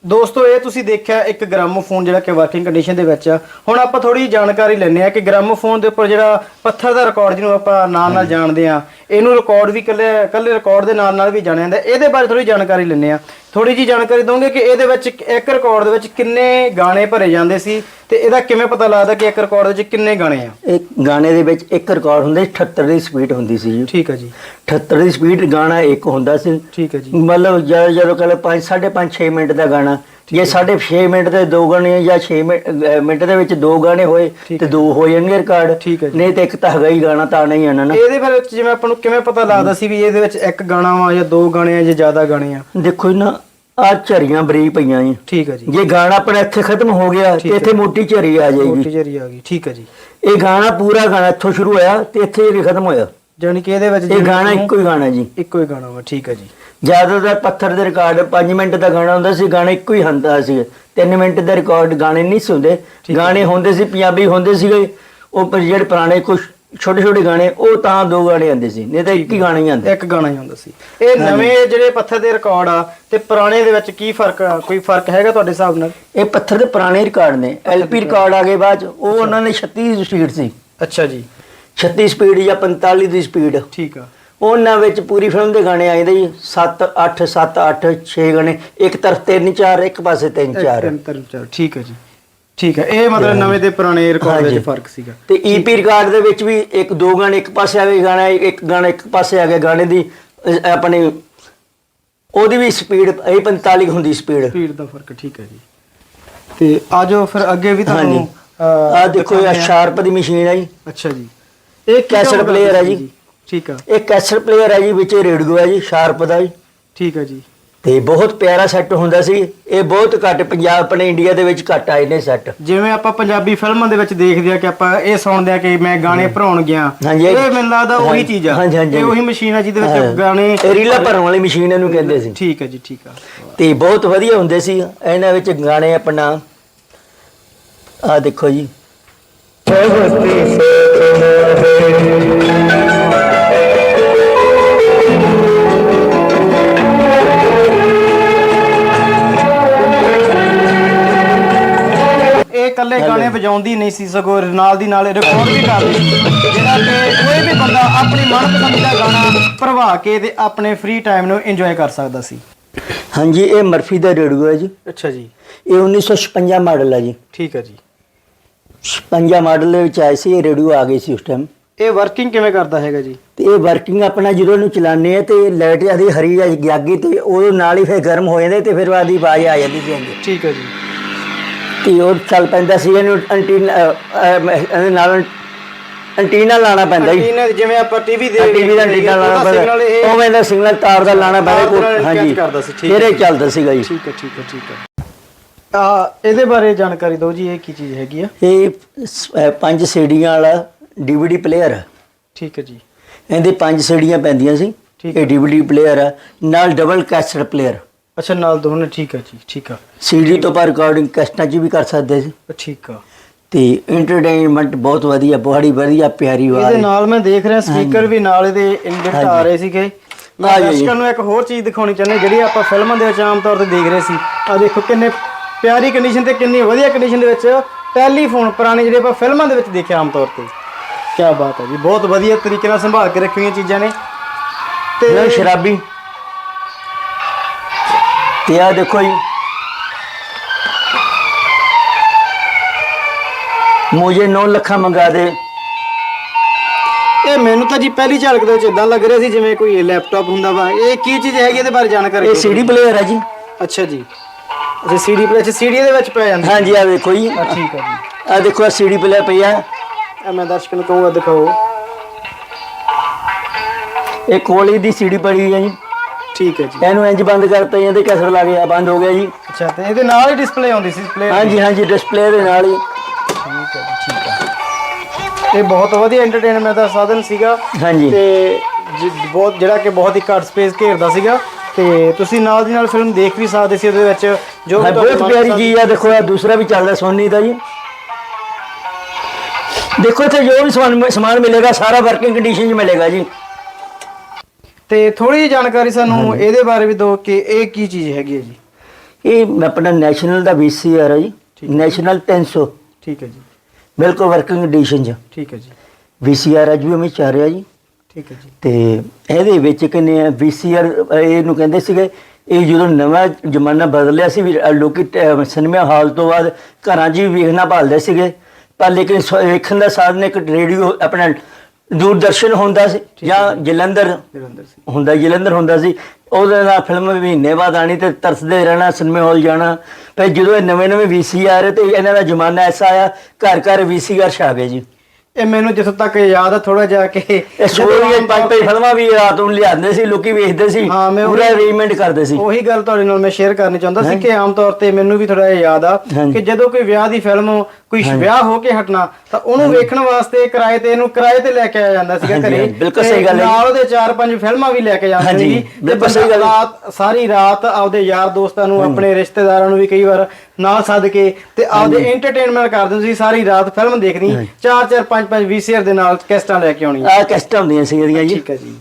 ਦੋਸਤੋ ਇਹ ਤੁਸੀਂ ਦੇਖਿਆ ਇੱਕ ਗ੍ਰਾਮੋਫੋਨ ਜਿਹੜਾ ਕਿ ਵਰਕਿੰਗ ਕੰਡੀਸ਼ਨ ਦੇ ਵਿੱਚ ਆ। ਹੁਣ ਆਪਾਂ ਥੋੜੀ ਜਾਣਕਾਰੀ ਲੈਣੇ ਆ ਕਿ ਗ੍ਰਾਮੋਫੋਨ ਦੇ ਉੱਪਰ ਜਿਹੜਾ ਪੱਥਰ ਦਾ ਰਿਕਾਰਡ ਜਿਹਨੂੰ ਆਪਾਂ ਨਾਂ ਨਾਲ ਜਾਣਦੇ ਆ ਇਹਨੂੰ ਰਿਕਾਰਡ ਵੀ ਕੱਲੇ ਕੱਲੇ ਰਿਕਾਰਡ ਦੇ ਨਾਲ ਨਾਲ ਵੀ ਜਾਣਿਆ ਜਾਂਦਾ। ਇਹਦੇ ਬਾਰੇ ਥੋੜੀ ਜਾਣਕਾਰੀ ਲੈਣੇ ਆ ਥੋੜੀ ਜੀ ਜਾਣਕਾਰੀ ਦੋਗੇ ਕਿ ਇਹਦੇ ਵਿੱਚ ਇੱਕ- ਰਿਕਾਰਡ ਦੇ ਵਿੱਚ ਕਿੰਨੇ ਗਾਣੇ ਭਰੇ ਜਾਂਦੇ ਸੀ ਤੇ ਇਹਦਾ ਕਿਵੇਂ ਪਤਾ ਲੱਗਦਾ ਕਿ ਇੱਕ ਰਿਕਾਰਡ ਵਿੱਚ ਕਿੰਨੇ ਗਾਣੇ ਆ? ਇੱਕ ਗਾਣੇ ਦੇ ਵਿੱਚ ਇੱਕ ਰਿਕਾਰਡ ਹੁੰਦਾ ਸੀ 78 ਦੀ ਸਪੀਡ ਹੁੰਦੀ ਸੀ ਜੀ। ਠੀਕ ਹੈ ਜੀ। 78 ਦੀ ਸਪੀਡ ਗਾਣਾ ਇੱਕ ਹੁੰਦਾ ਸੀ। ਠੀਕ ਹੈ ਜੀ। ਮਤਲਬ ਜਦੋਂ ਜਦੋਂ ਕਹਲੇ 5 5.5 6 ਮਿੰਟ ਦਾ ਗਾਣਾ ਜੇ 6.5 ਮਿੰਟ ਦੇ ਦੋ ਗਾਣੇ ਜਾਂ 6 ਮਿੰਟ ਦੇ ਵਿੱਚ ਦੋ ਗਾਣੇ ਹੋਏ ਤੇ ਦੋ ਹੋ ਜਾਣਗੇ ਰਿਕਾਰਡ। ਨਹੀਂ ਤੇ ਇੱਕ ਤਾਂ ਹੈਗਾ ਹੀ ਗਾਣਾ ਤਾਂ ਨਹੀਂ ਆਣਾ ਨਾ। ਇਹਦੇ ਵਿੱਚ ਜਿਵੇਂ ਆਪਾਂ ਨੂੰ ਕਿਵੇਂ ਪਤਾ ਲੱਗਦਾ ਸੀ ਵੀ ਇਹਦੇ ਵਿੱਚ ਇੱਕ ਗਾਣਾ ਵਾ ਜਾਂ ਦੋ ਗਾਣੇ ਆ ਜਾਂ ਜ਼ਿਆਦਾ ਗਾਣੇ ਆ? ਦੇਖੋ ਨਾ ਆ ਝਰੀਆਂ ਬਰੀ ਪਈਆਂ ਜੀ। ਠੀਕ ਹੈ ਜੀ। ਜੇ ਗਾਣਾ ਆਪਣਾ ਇੱਥੇ ਖਤਮ ਹੋ ਗਿਆ ਤੇ ਇੱਥੇ ਮੋਟੀ ਝਰੀ ਆ ਜਾਏਗੀ। ਜਿਹੀ ਆ ਗਈ ਠੀਕ ਹੈ ਜੀ। ਇਹ ਗਾਣਾ ਪੂਰਾ ਗਾਣਾ ਇੱਥੋਂ ਸ਼ੁਰੂ ਹੋਇਆ ਤੇ ਇੱਥੇ ਹੀ ਖਤਮ ਹੋਇਆ। ਜਾਣੀ ਕਿ ਇਹਦੇ ਵਿੱਚ ਇਹ ਗਾਣਾ ਇੱਕੋ ਹੀ ਗਾਣਾ ਜੀ। ਇੱਕੋ ਹੀ ਗਾਣਾ ਵਾ ਠੀਕ ਹੈ ਜੀ। ਜ਼ਿਆਦਾਤਰ ਪੱਥਰ ਦੇ ਰਿਕਾਰਡ 5 ਮਿੰਟ ਦਾ ਗਾਣਾ ਹੁੰਦਾ ਸੀ ਗਾਣਾ ਇੱਕੋ ਹੀ ਹੁੰਦਾ ਸੀ। 3 ਮਿੰਟ ਦਾ ਰਿਕਾਰਡ ਗਾਣੇ ਨਹੀਂ ਸੀ ਹੁੰਦੇ। ਠੀਕ ਹੈ। ਗਾਣੇ ਹੁੰਦੇ ਸੀ ਪੰਜਾਬੀ ਹੁੰਦੇ ਸੀਗੇ। ਉਹ ਪਰ ਜਿਹੜੇ ਪੁਰਾਣੇ ਕੁਝ ਛੋਟੇ ਛੋਟੇ ਗਾਣੇ ਉਹ ਤਾਂ ਦੋ ਗਾਣੇ ਆਉਂਦੇ ਸੀ ਨਹੀਂ ਤਾਂ ਇੱਕ ਹੀ ਗਾਣਾ ਹੀ ਆਉਂਦਾ। ਇੱਕ ਗਾਣਾ ਹੀ ਹੁੰਦਾ ਸੀ। ਇਹ ਨਵੇਂ ਜਿਹੜੇ ਪੱਥਰ ਦੇ ਰਿਕਾਰਡ ਆ ਤੇ ਪੁਰਾਣੇ ਦੇ ਵਿੱਚ ਕੀ ਫ਼ਰਕ ਕੋਈ ਫ਼ਰਕ ਹੈਗਾ ਤੁਹਾਡੇ ਹਿਸਾਬ ਨਾਲ? ਇਹ ਪੱਥਰ ਦੇ ਪੁਰਾਣੇ ਰਿਕਾਰਡ ਨੇ। ਐਲਪੀ ਰਿਕਾਰਡ ਆ ਗਏ ਬਾਅਦ ਉਹ ਉਹਨਾਂ ਨੇ 36 ਸਪੀਡ ਸੀ। ਅੱਛਾ ਜੀ। 36 ਸਪੀਡ ਜਾਂ 45 ਦੀ ਸਪੀਡ ਠੀਕ ਆ। ਉਹਨਾਂ ਵਿੱਚ ਪੂਰੀ ਫਿਲਮ ਦੇ ਗਾਣੇ ਆਉਂਦੇ ਜੀ। 7 8 7 8 6 ਗਾਣੇ। ਇੱਕ ਤਰਫ 3 4 ਇੱਕ ਪਾਸੇ 3 ਇੱਕ 4 ਤਿੰਨ ਤਿੰਨ ਚਾਰ। ਠੀਕ ਹੈ ਜੀ। ਠੀਕ ਹੈ ਇਹ ਮਤਲਬ ਨਵੇਂ ਤੇ ਪੁਰਾਣੇ ਰਿਕਾਰਡ। ਵਿੱਚ ਫ਼ਰਕ ਸੀਗਾ। ਤੇ ਈਪੀ ਰਿਕਾਰਡ ਦੇ ਵਿੱਚ ਵੀ ਇੱਕ ਦੋ ਗਾਣੇ ਇੱਕ ਪਾਸੇ ਆ ਗਏ ਗਾਣਾ ਇੱਕ ਗਾਣਾ ਇੱਕ ਪਾਸੇ ਆ ਗਿਆ। ਗਾਣੇ ਦੀ ਆਪਣੀ ਉਹਦੀ ਵੀ ਸਪੀਡ ਇਹ 45 ਹੁੰਦੀ ਸਪੀਡ ਸਪੀਡ ਦਾ ਫ਼ਰਕ ਠੀਕ ਹੈ ਜੀ। ਤੇ ਆਜੋ ਫਿਰ ਅੱਗੇ ਵੀ ਤੁਹਾਨੂੰ ਆ ਦੇਖੋ ਇਹ ਆ। ਸ਼ਾਰਪ ਦੀ ਮਸ਼ੀਨ ਹੈ ਜੀ। ਅੱਛਾ ਜੀ। ਇਹ ਕੈਸਟ player ਹੈ ਜੀ। ਸੀ ਠੀਕ ਆ। ਇਹ ਕੈਸਟ ਪਲੇਅਰ ਹੈ ਜੀ ਵਿੱਚ ਰੇਡੀਓ ਹੈ ਜੀ ਸ਼ਾਰਪ ਦਾ ਜੀ। ਠੀਕ ਆ ਜੀ। ਤੇ ਬਹੁਤ ਪਿਆਰਾ ਸੈੱਟ ਹੁੰਦਾ ਸੀ। ਇਹ ਬਹੁਤ ਘੱਟ ਪੰਜਾਬ ਆਪਣੇ ਇੰਡੀਆ ਦੇ ਵਿੱਚ ਘੱਟ ਆਏ ਨੇ ਸੈੱਟ ਜਿਵੇਂ ਆਪਾਂ ਪੰਜਾਬੀ ਫਿਲਮਾਂ ਦੇ ਵਿੱਚ ਦੇਖਦੇ ਆ ਕਿ ਆਪਾਂ ਇਹ ਸੁਣਦੇ ਆ ਕਿ ਮੈਂ ਗਾਣੇ ਭਰਾਉਣ ਗਿਆ। ਇਹ ਮੈਨੂੰ ਲੱਗਦਾ ਉਹੀ ਚੀਜ਼ ਆ। ਇਹ ਉਹੀ ਮਸ਼ੀਨ ਆ ਜਿਹਦੇ। ਵਿੱਚ ਗਾਣੇ ਰੀਲਾ ਭਰਨ ਵਾਲੀ ਮਸ਼ੀਨ ਇਹਨੂੰ ਕਹਿੰਦੇ ਸੀ। ਠੀਕ ਹੈ ਜੀ ਠੀਕ ਆ। ਤੇ ਬਹੁਤ ਵਧੀਆ ਹੁੰਦੇ ਸੀ। ਇਹਨਾਂ ਵਿੱਚ ਗਾਣੇ ਆਪਣਾ ਆ ਦੇਖੋ ਜੀ। ਇਹ ਵਜਾਉਂਦੀ ਨਹੀਂ ਸੀ ਸਗੋਂ ਨਾਲ ਦੀ ਨਾਲ ਰਿਕਾਰਡ ਵੀ ਕਰਦੀ ਸੀ ਜਿਹੜਾ ਕਿ ਕੋਈ ਵੀ ਬੰਦਾ ਆਪਣੀ ਮਨਪਸੰਦ ਦਾ ਗਾਣਾ ਭਰਵਾ ਕੇ ਤੇ ਆਪਣੇ ਫ੍ਰੀ ਟਾਈਮ ਨੂੰ ਇੰਜੋਏ ਕਰ ਸਕਦਾ ਸੀ। ਹਾਂਜੀ ਇਹ ਮਰਫੀ ਦਾ ਰੇਡੀਓ ਹੈ ਜੀ। ਅੱਛਾ ਜੀ। ਇਹ 1956 ਮਾਡਲ ਹੈ ਜੀ। ਠੀਕ ਹੈ ਜੀ। 56 ਮਾਡਲ ਦੇ ਵਿੱਚ ਆਏ ਸੀ ਇਹ ਰੇਡੀਓ ਆ ਗਈ ਸੀ ਉਸ ਟਾਈਮ ਇਹ ਵਰਕਿੰਗ ਕਿਵੇਂ ਕਰਦਾ ਹੈਗਾ ਜੀ? ਤੇ ਇਹ ਵਰਕਿੰਗ ਆਪਣਾ ਜਦੋਂ ਇਹਨੂੰ ਚਲਾਉਂਦੇ ਆ ਤੇ ਲਾਈਟ ਜ਼ਿਆਦਾ ਹਰੀ ਜਾਗੀ ਤੇ ਉਹ ਨਾਲ ਹੀ ਫਿਰ ਗਰਮ ਹੋ ਜਾਂਦੇ ਤੇ ਫਿਰ ਆਦੀ ਆਵਾਜ਼ ਆ ਜਾਂਦੀ ਸੀ। ਠੀਕ ਹੈ ਜੀ। ਤੇ ਉਹ ਚੱਲ ਪੈਂਦਾ ਸੀ ਇਹਨੂੰ ਐਂਟੀਨਾ ਇਹਦੇ ਨਾਲ ਐਂਟੀਨਾ ਲਾਣਾ ਪੈਂਦਾ ਜੀ। ਐਂਟੀਨਾ ਜਿਵੇਂ ਆਪਾਂ ਟੀਵੀ ਦੇ ਟੀਵੀ ਦਾ ਐਂਟੀਨਾ ਲਾਣਾ ਪੈਂਦਾ। ਉਵੇਂ ਦਾ ਸਿਗਨਲ ਤਾਰ ਦਾ ਲਾਣਾ ਪੈਂਦਾ ਹਾਂਜੀ। catch ਕਰਦਾ ਸੀ, ਠੀਕ ਫਿਰ ਇਹ। ਚੱਲਦਾ ਸੀਗਾ ਜੀ। ਠੀਕ ਹੈ ਠੀਕ ਹੈ ਠੀਕ ਹੈ। ਆ ਇਹਦੇ ਬਾਰੇ ਜਾਣਕਾਰੀ ਦਿਓ ਜੀ ਇਹ ਕੀ ਚੀਜ਼ ਹੈਗੀ ਆ? ਇਹ ਪੰਜ ਸੀੜੀਆਂ ਵਾਲਾ ਡੀਵੀਡੀ ਪਲੇਅਰ ਹੈ ਠੀਕ ਹੈ ਜੀ। ਇਹਦੇ ਪੰਜ ਸੀੜੀਆਂ ਪੈਂਦੀਆਂ ਸੀ। ਠੀਕ ਇਹ ਡੀਵੀਡੀ ਪਲੇਅਰ ਹੈ ਨਾਲ ਡਬਲ ਕੈਸਟ ਪਲੇਅਰ ਅੱਛਾ ਨਾਲ ਦੋਨੇ ਠੀਕ ਹੈ ਜੀ ਠੀਕ ਆ। ਸੀਡੀ ਤੋਂ ਪਰ ਰਿਕਾਰਡਿੰਗ ਕੈਸਟਾਂ 'ਚ ਵੀ ਕਰ ਸਕਦੇ ਸੀ। ਠੀਕ ਆ। ਤੇ ਐਂਟਰਟੇਨਮੈਂਟ ਬਹੁਤ ਵਧੀਆ ਬੜੀ ਵਧੀਆ ਪਿਆਰੀ ਇਹਦੇ ਆਵਾਜ਼ ਨਾਲ ਮੈਂ ਦੇਖ ਰਿਹਾ ਸਪੀਕਰ ਵੀ ਨਾਲ ਇਹਦੇ ਇੰਡਿਕਟ ਆ। ਰਹੇ ਸੀਗੇ। ਮੈਂ। ਦਰਸ਼ਕਾਂ ਨੂੰ ਇੱਕ ਹੋਰ ਚੀਜ਼ ਦਿਖਾਉਣੀ ਚਾਹੁੰਦੇ ਜਿਹੜੀ ਆਪਾਂ ਫਿਲਮਾਂ ਦੇ ਵਿੱਚ ਆਮ ਤੌਰ ਤੇ ਦੇਖ ਰਹੇ ਸੀ। ਆ ਦੇਖੋ ਕਿੰਨੇ ਪਿਆਰੀ ਕੰਡੀਸ਼ਨ ਤੇ ਕਿੰਨੀ ਵਧੀਆ ਕੰਡੀਸ਼ਨ ਦੇ ਵਿੱਚ ਟੈਲੀਫੋਨ ਪੁਰਾਣੇ ਜਿਹੜੇ ਆਪਾਂ ਫਿਲਮਾਂ ਦੇ ਵਿੱਚ ਦੇਖਿਆ ਆਮ ਤੌਰ ਤੇ। ਕੀ ਬਾਤ ਹੈ ਜੀ ਬਹੁਤ ਵਧੀਆ ਤਰੀਕੇ ਨਾਲ ਸੰਭਾਲ ਕੇ ਰੱਖੀਆਂ ਚੀਜ਼ਾਂ ਨੇ। ਤੇ ਸ਼ਰਾਬੀ। ਤੇ ਆ ਦੇਖੋ ਜੀ। ਮੁਝੇ 9 ਲੱਖਾਂ ਮੰਗਾ ਦੇ। ਇਹ ਮੈਨੂੰ ਤਾਂ ਜੀ ਪਹਿਲੀ ਝਲਕ ਦੇ ਵਿੱਚ ਇਦਾਂ ਲੱਗ ਰਿਹਾ ਸੀ ਜਿਵੇਂ ਕੋਈ ਲੈਪਟਾਪ ਹੁੰਦਾ ਵਾ। ਇਹ ਕੀ ਚੀਜ਼ ਹੈਗੀ ਇਹਦੇ ਬਾਰੇ ਜਾਣਕਾਰੀ ਇਹ। ਸੀਡੀ ਪਲੇਅਰ ਹੈ ਜੀ। ਅੱਛਾ ਜੀ। ਅੱਛਾ ਸੀਡੀ ਪਲੇ ਅੱਛਾ ਸੀਡੀ ਦੇ ਵਿੱਚ ਪੈ ਜਾਂਦਾ ਹਾਂਜੀ ਆ ਦੇਖੋ ਜੀ। ਆ ਠੀਕ ਹੈ ਜੀ। ਆ ਦੇਖੋ ਆ ਸੀਡੀ ਪਲੇਅਰ ਪਈ ਆ। ਇਹ ਮੈਂ ਦਰਸ਼ਕਾਂ ਨੂੰ ਕਹੂੰਗਾ ਦਿਖਾਓ। ਇਹ ਕੋਲੀ ਦੀ ਸੀਡੀ ਪੜੀ ਹੈ ਜੀ। ਠੀਕ ਹੈ ਜੀ। ਇਹਨੂੰ ਇੰਜ ਬੰਦ ਕਰਤਾ ਜਾਂਦੇ ਕਸਰ ਲੱਗ ਗਿਆ ਬੰਦ ਹੋ ਗਿਆ ਜੀ। ਅੱਛਾ ਤੇ ਇਹਦੇ ਨਾਲ ਹੀ ਡਿਸਪਲੇ ਆਉਂਦੀ ਸੀ ਡਿਸਪਲੇ ਹਾਂਜੀ ਹਾਂਜੀ ਡਿਸਪਲੇ ਦੇ ਨਾਲ ਹੀ। ਠੀਕ ਹੈ ਜੀ ਠੀਕ ਹੈ। ਇਹ ਬਹੁਤ ਵਧੀਆ ਐਂਟਰਟੇਨਮੈਂਟ ਦਾ ਸਾਧਨ ਸੀਗਾ। ਹਾਂਜੀ। ਤੇ ਜ- ਬਹੁਤ ਜਿਹੜਾ ਕਿ ਬਹੁਤ ਹੀ ਘੱਟ ਸਪੇਸ ਘੇਰਦਾ ਸੀਗਾ। ਤੇ ਤੁਸੀਂ ਨਾਲ ਦੀ ਨਾਲ ਫਿਲਮ ਦੇਖ ਵੀ ਸਕਦੇ ਸੀ ਉਹਦੇ ਵਿੱਚ ਜੋ ਹਾਂ ਵੀ ਤੁਹਾਡੇ ਬਹੁਤ ਪਿਆਰੀ ਮਨਪਸੰਦ- ਚੀਜ਼ ਆ ਦੇਖੋ ਆ ਦੂਸਰਾ ਵੀ ਚੱਲਦਾ ਸੋਨੀ ਦਾ ਜੀ। ਦੇਖੋ ਇੱਥੇ ਜੋ ਵੀ ਸਮਾਨ ਸਮਾਨ ਮਿਲੇਗਾ ਸਾਰਾ ਵਰਕਿੰਗ ਕੰਡੀਸ਼ਨ 'ਚ ਮਿਲੇਗਾ ਜੀ। ਤੇ ਥੋੜੀ ਜਿਹੀ ਜਾਣਕਾਰੀ ਸਾਨੂੰ ਇਹਦੇ ਬਾਰੇ ਵੀ ਦਿਓ ਕਿ ਇਹ ਕੀ ਚੀਜ਼ ਹੈਗੀ ਹੈ ਜੀ। ਇਹ ਆਪਣਾ ਨੈਸ਼ਨਲ ਦਾ VCR ਹੈ ਜੀ। ਨੈਸ਼ਨਲ 300 ਠੀਕ ਹੈ ਜੀ। ਬਿਲਕੁਲ ਵਰਕਿੰਗ ਕੰਡੀਸ਼ਨ 'ਚ। ਠੀਕ ਹੈ ਜੀ। VCR ਅੱਜ ਵੀ ਹਮੇ ਚੱਲ ਰਿਹਾ ਜੀ। ਠੀਕ ਹੈ ਜੀ। ਤੇ ਇਹਦੇ ਵਿੱਚ ਕਿੰਨੇ ਆ? ਵੀਸੀਆਰ ਇਹਨੂੰ ਕਹਿੰਦੇ ਸੀਗੇ ਇਹ ਜਦੋਂ ਨਵਾਂ ਜ਼ਮਾਨਾ ਬਦਲਿਆ ਸੀ ਵੀ ਲੋਕੀ ਸਿਨੇਮਾ ਹਾਲ ਤੋਂ ਬਾਅਦ ਘਰਾਂ 'ਚ ਹੀ ਵੇਖਣਾ ਭਾਲਦੇ ਸੀਗੇ। ਪਰ ਲੇਕਿਨ ਵੇਖਣ ਦਾ ਸਾਧਨ ਇੱਕ ਰੇਡੀਓ ਆਪਣਾ ਦੂਰਦਰਸ਼ਨ ਹੁੰਦਾ ਸੀ ਜਾਂ ਜਲੰਧਰ ਜਲੰਧਰ ਸੀ। ਹੁੰਦਾ ਜਲੰਧਰ ਹੁੰਦਾ ਸੀ। ਉਹਦੇ ਨਾਲ ਫਿਲਮ ਮਹੀਨੇ ਬਾਅਦ ਆਣੀ ਤੇ ਤਰਸਦੇ ਰਹਿਣਾ ਸਿਨੇਮਾ ਹਾਲ ਜਾਣਾ। ਪਰ ਜਦੋਂ ਇਹ ਨਵੇਂ ਨਵੇਂ ਵੀਸੀਆਰ ਤੇ ਇਹਨਾਂ ਦਾ ਜ਼ਮਾਨਾ ਐਸਾ ਆਇਆ ਘਰ ਘਰ ਵੀਸੀਆਰ ਛਾ ਗਏ ਜੀ। ਇਹ ਮੈਨੂੰ ਜਿੱਥੋਂ ਤੱਕ ਯਾਦ ਆ ਥੋੜਾ ਜਿਹਾ ਕਿ ਇਹ ਸਟੋਰੀਆਂ ਪੰਜ ਪੰਜ ਫਿਲਮਾਂ ਵੀ ਰਾਤ ਨੂੰ ਲਿਆਉਂਦੇ ਸੀ ਲੋਕੀ ਵੇਖਦੇ ਸੀ ਹਾਂ, ਮੈਂ ਉਹ- ਪੂਰਾ ਅਰੇਂਜਮੈਂਟ ਕਰਦੇ ਸੀ। ਉਹੀ ਗੱਲ ਤੁਹਾਡੇ ਨਾਲ ਮੈਂ ਸ਼ੇਅਰ ਕਰਨੀ ਚਾਹੁੰਦਾ ਸੀ ਕਿ ਆਮ ਤੌਰ ਤੇ ਮੈਨੂੰ ਵੀ ਥੋੜਾ ਜਿਹਾ ਯਾਦ ਆ ਹਾਂਜੀ। ਕਿ ਜਦੋਂ ਕੋਈ ਵਿਆਹ ਦੀ ਫਿਲਮ ਕੋਈ ਵਿਆਹ ਹੋ ਕੇ ਹਟਣਾ ਤਾਂ ਉਹਨੂੰ ਵੇਖਣ ਵਾਸਤੇ ਕਿਰਾਏ ਤੇ ਇਹਨੂੰ ਕਿਰਾਏ ਤੇ ਲੈ ਕੇ ਆਇਆ ਜਾਂਦਾ ਸੀਗਾ ਹਾਂਜੀ, ਘਰੇ। ਹਾਂਜੀ, ਬਿਲਕੁਲ ਤੇ ਸਹੀ ਗੱਲ ਹੈ। ਨਾਲ ਉਹਦੇ ਚਾਰ ਪੰਜ ਫਿਲਮਾਂ ਵੀ ਲੈ ਕੇ ਜਾਂਦੇ ਹਾਂਜੀ, ਸੀ। ਤੇ ਬਿਲਕੁਲ ਸਹੀ ਬੰਦਾ ਗੱਲ ਹੈ। ਰਾਤ ਸਾਰੀ ਰਾਤ ਆਪਦੇ ਯਾਰ ਦੋਸਤਾਂ ਨੂੰ ਆਪਣੇ ਰਿਸ਼ਤੇਦਾਰਾਂ ਨੂੰ ਵੀ ਕਈ ਵਾਰ ਨਾਲ ਸੱਦ ਕੇ ਤੇ ਆਪਦੇ ਐਂਟਰਟੇਨਮੈਂਟ ਕਰਦੇ ਸੀ ਸਾਰੀ ਰਾਤ ਫਿਲਮ ਦੇਖਣੀ ਚਾਰ ਚਾਰ ਪੰਜ ਪੰਜ ਵੀਸੀਆਰ ਦੇ ਨਾਲ ਕੈਸਟਾਂ ਲੈ ਕੇ ਆਉਣੀਆਂ। ਆਹ ਕੈਸਟਾਂ ਹੁੰਦੀਆਂ ਸੀ ਇਹਦੀਆਂ ਜੀ। ਠੀਕ ਹੈ ਜੀ।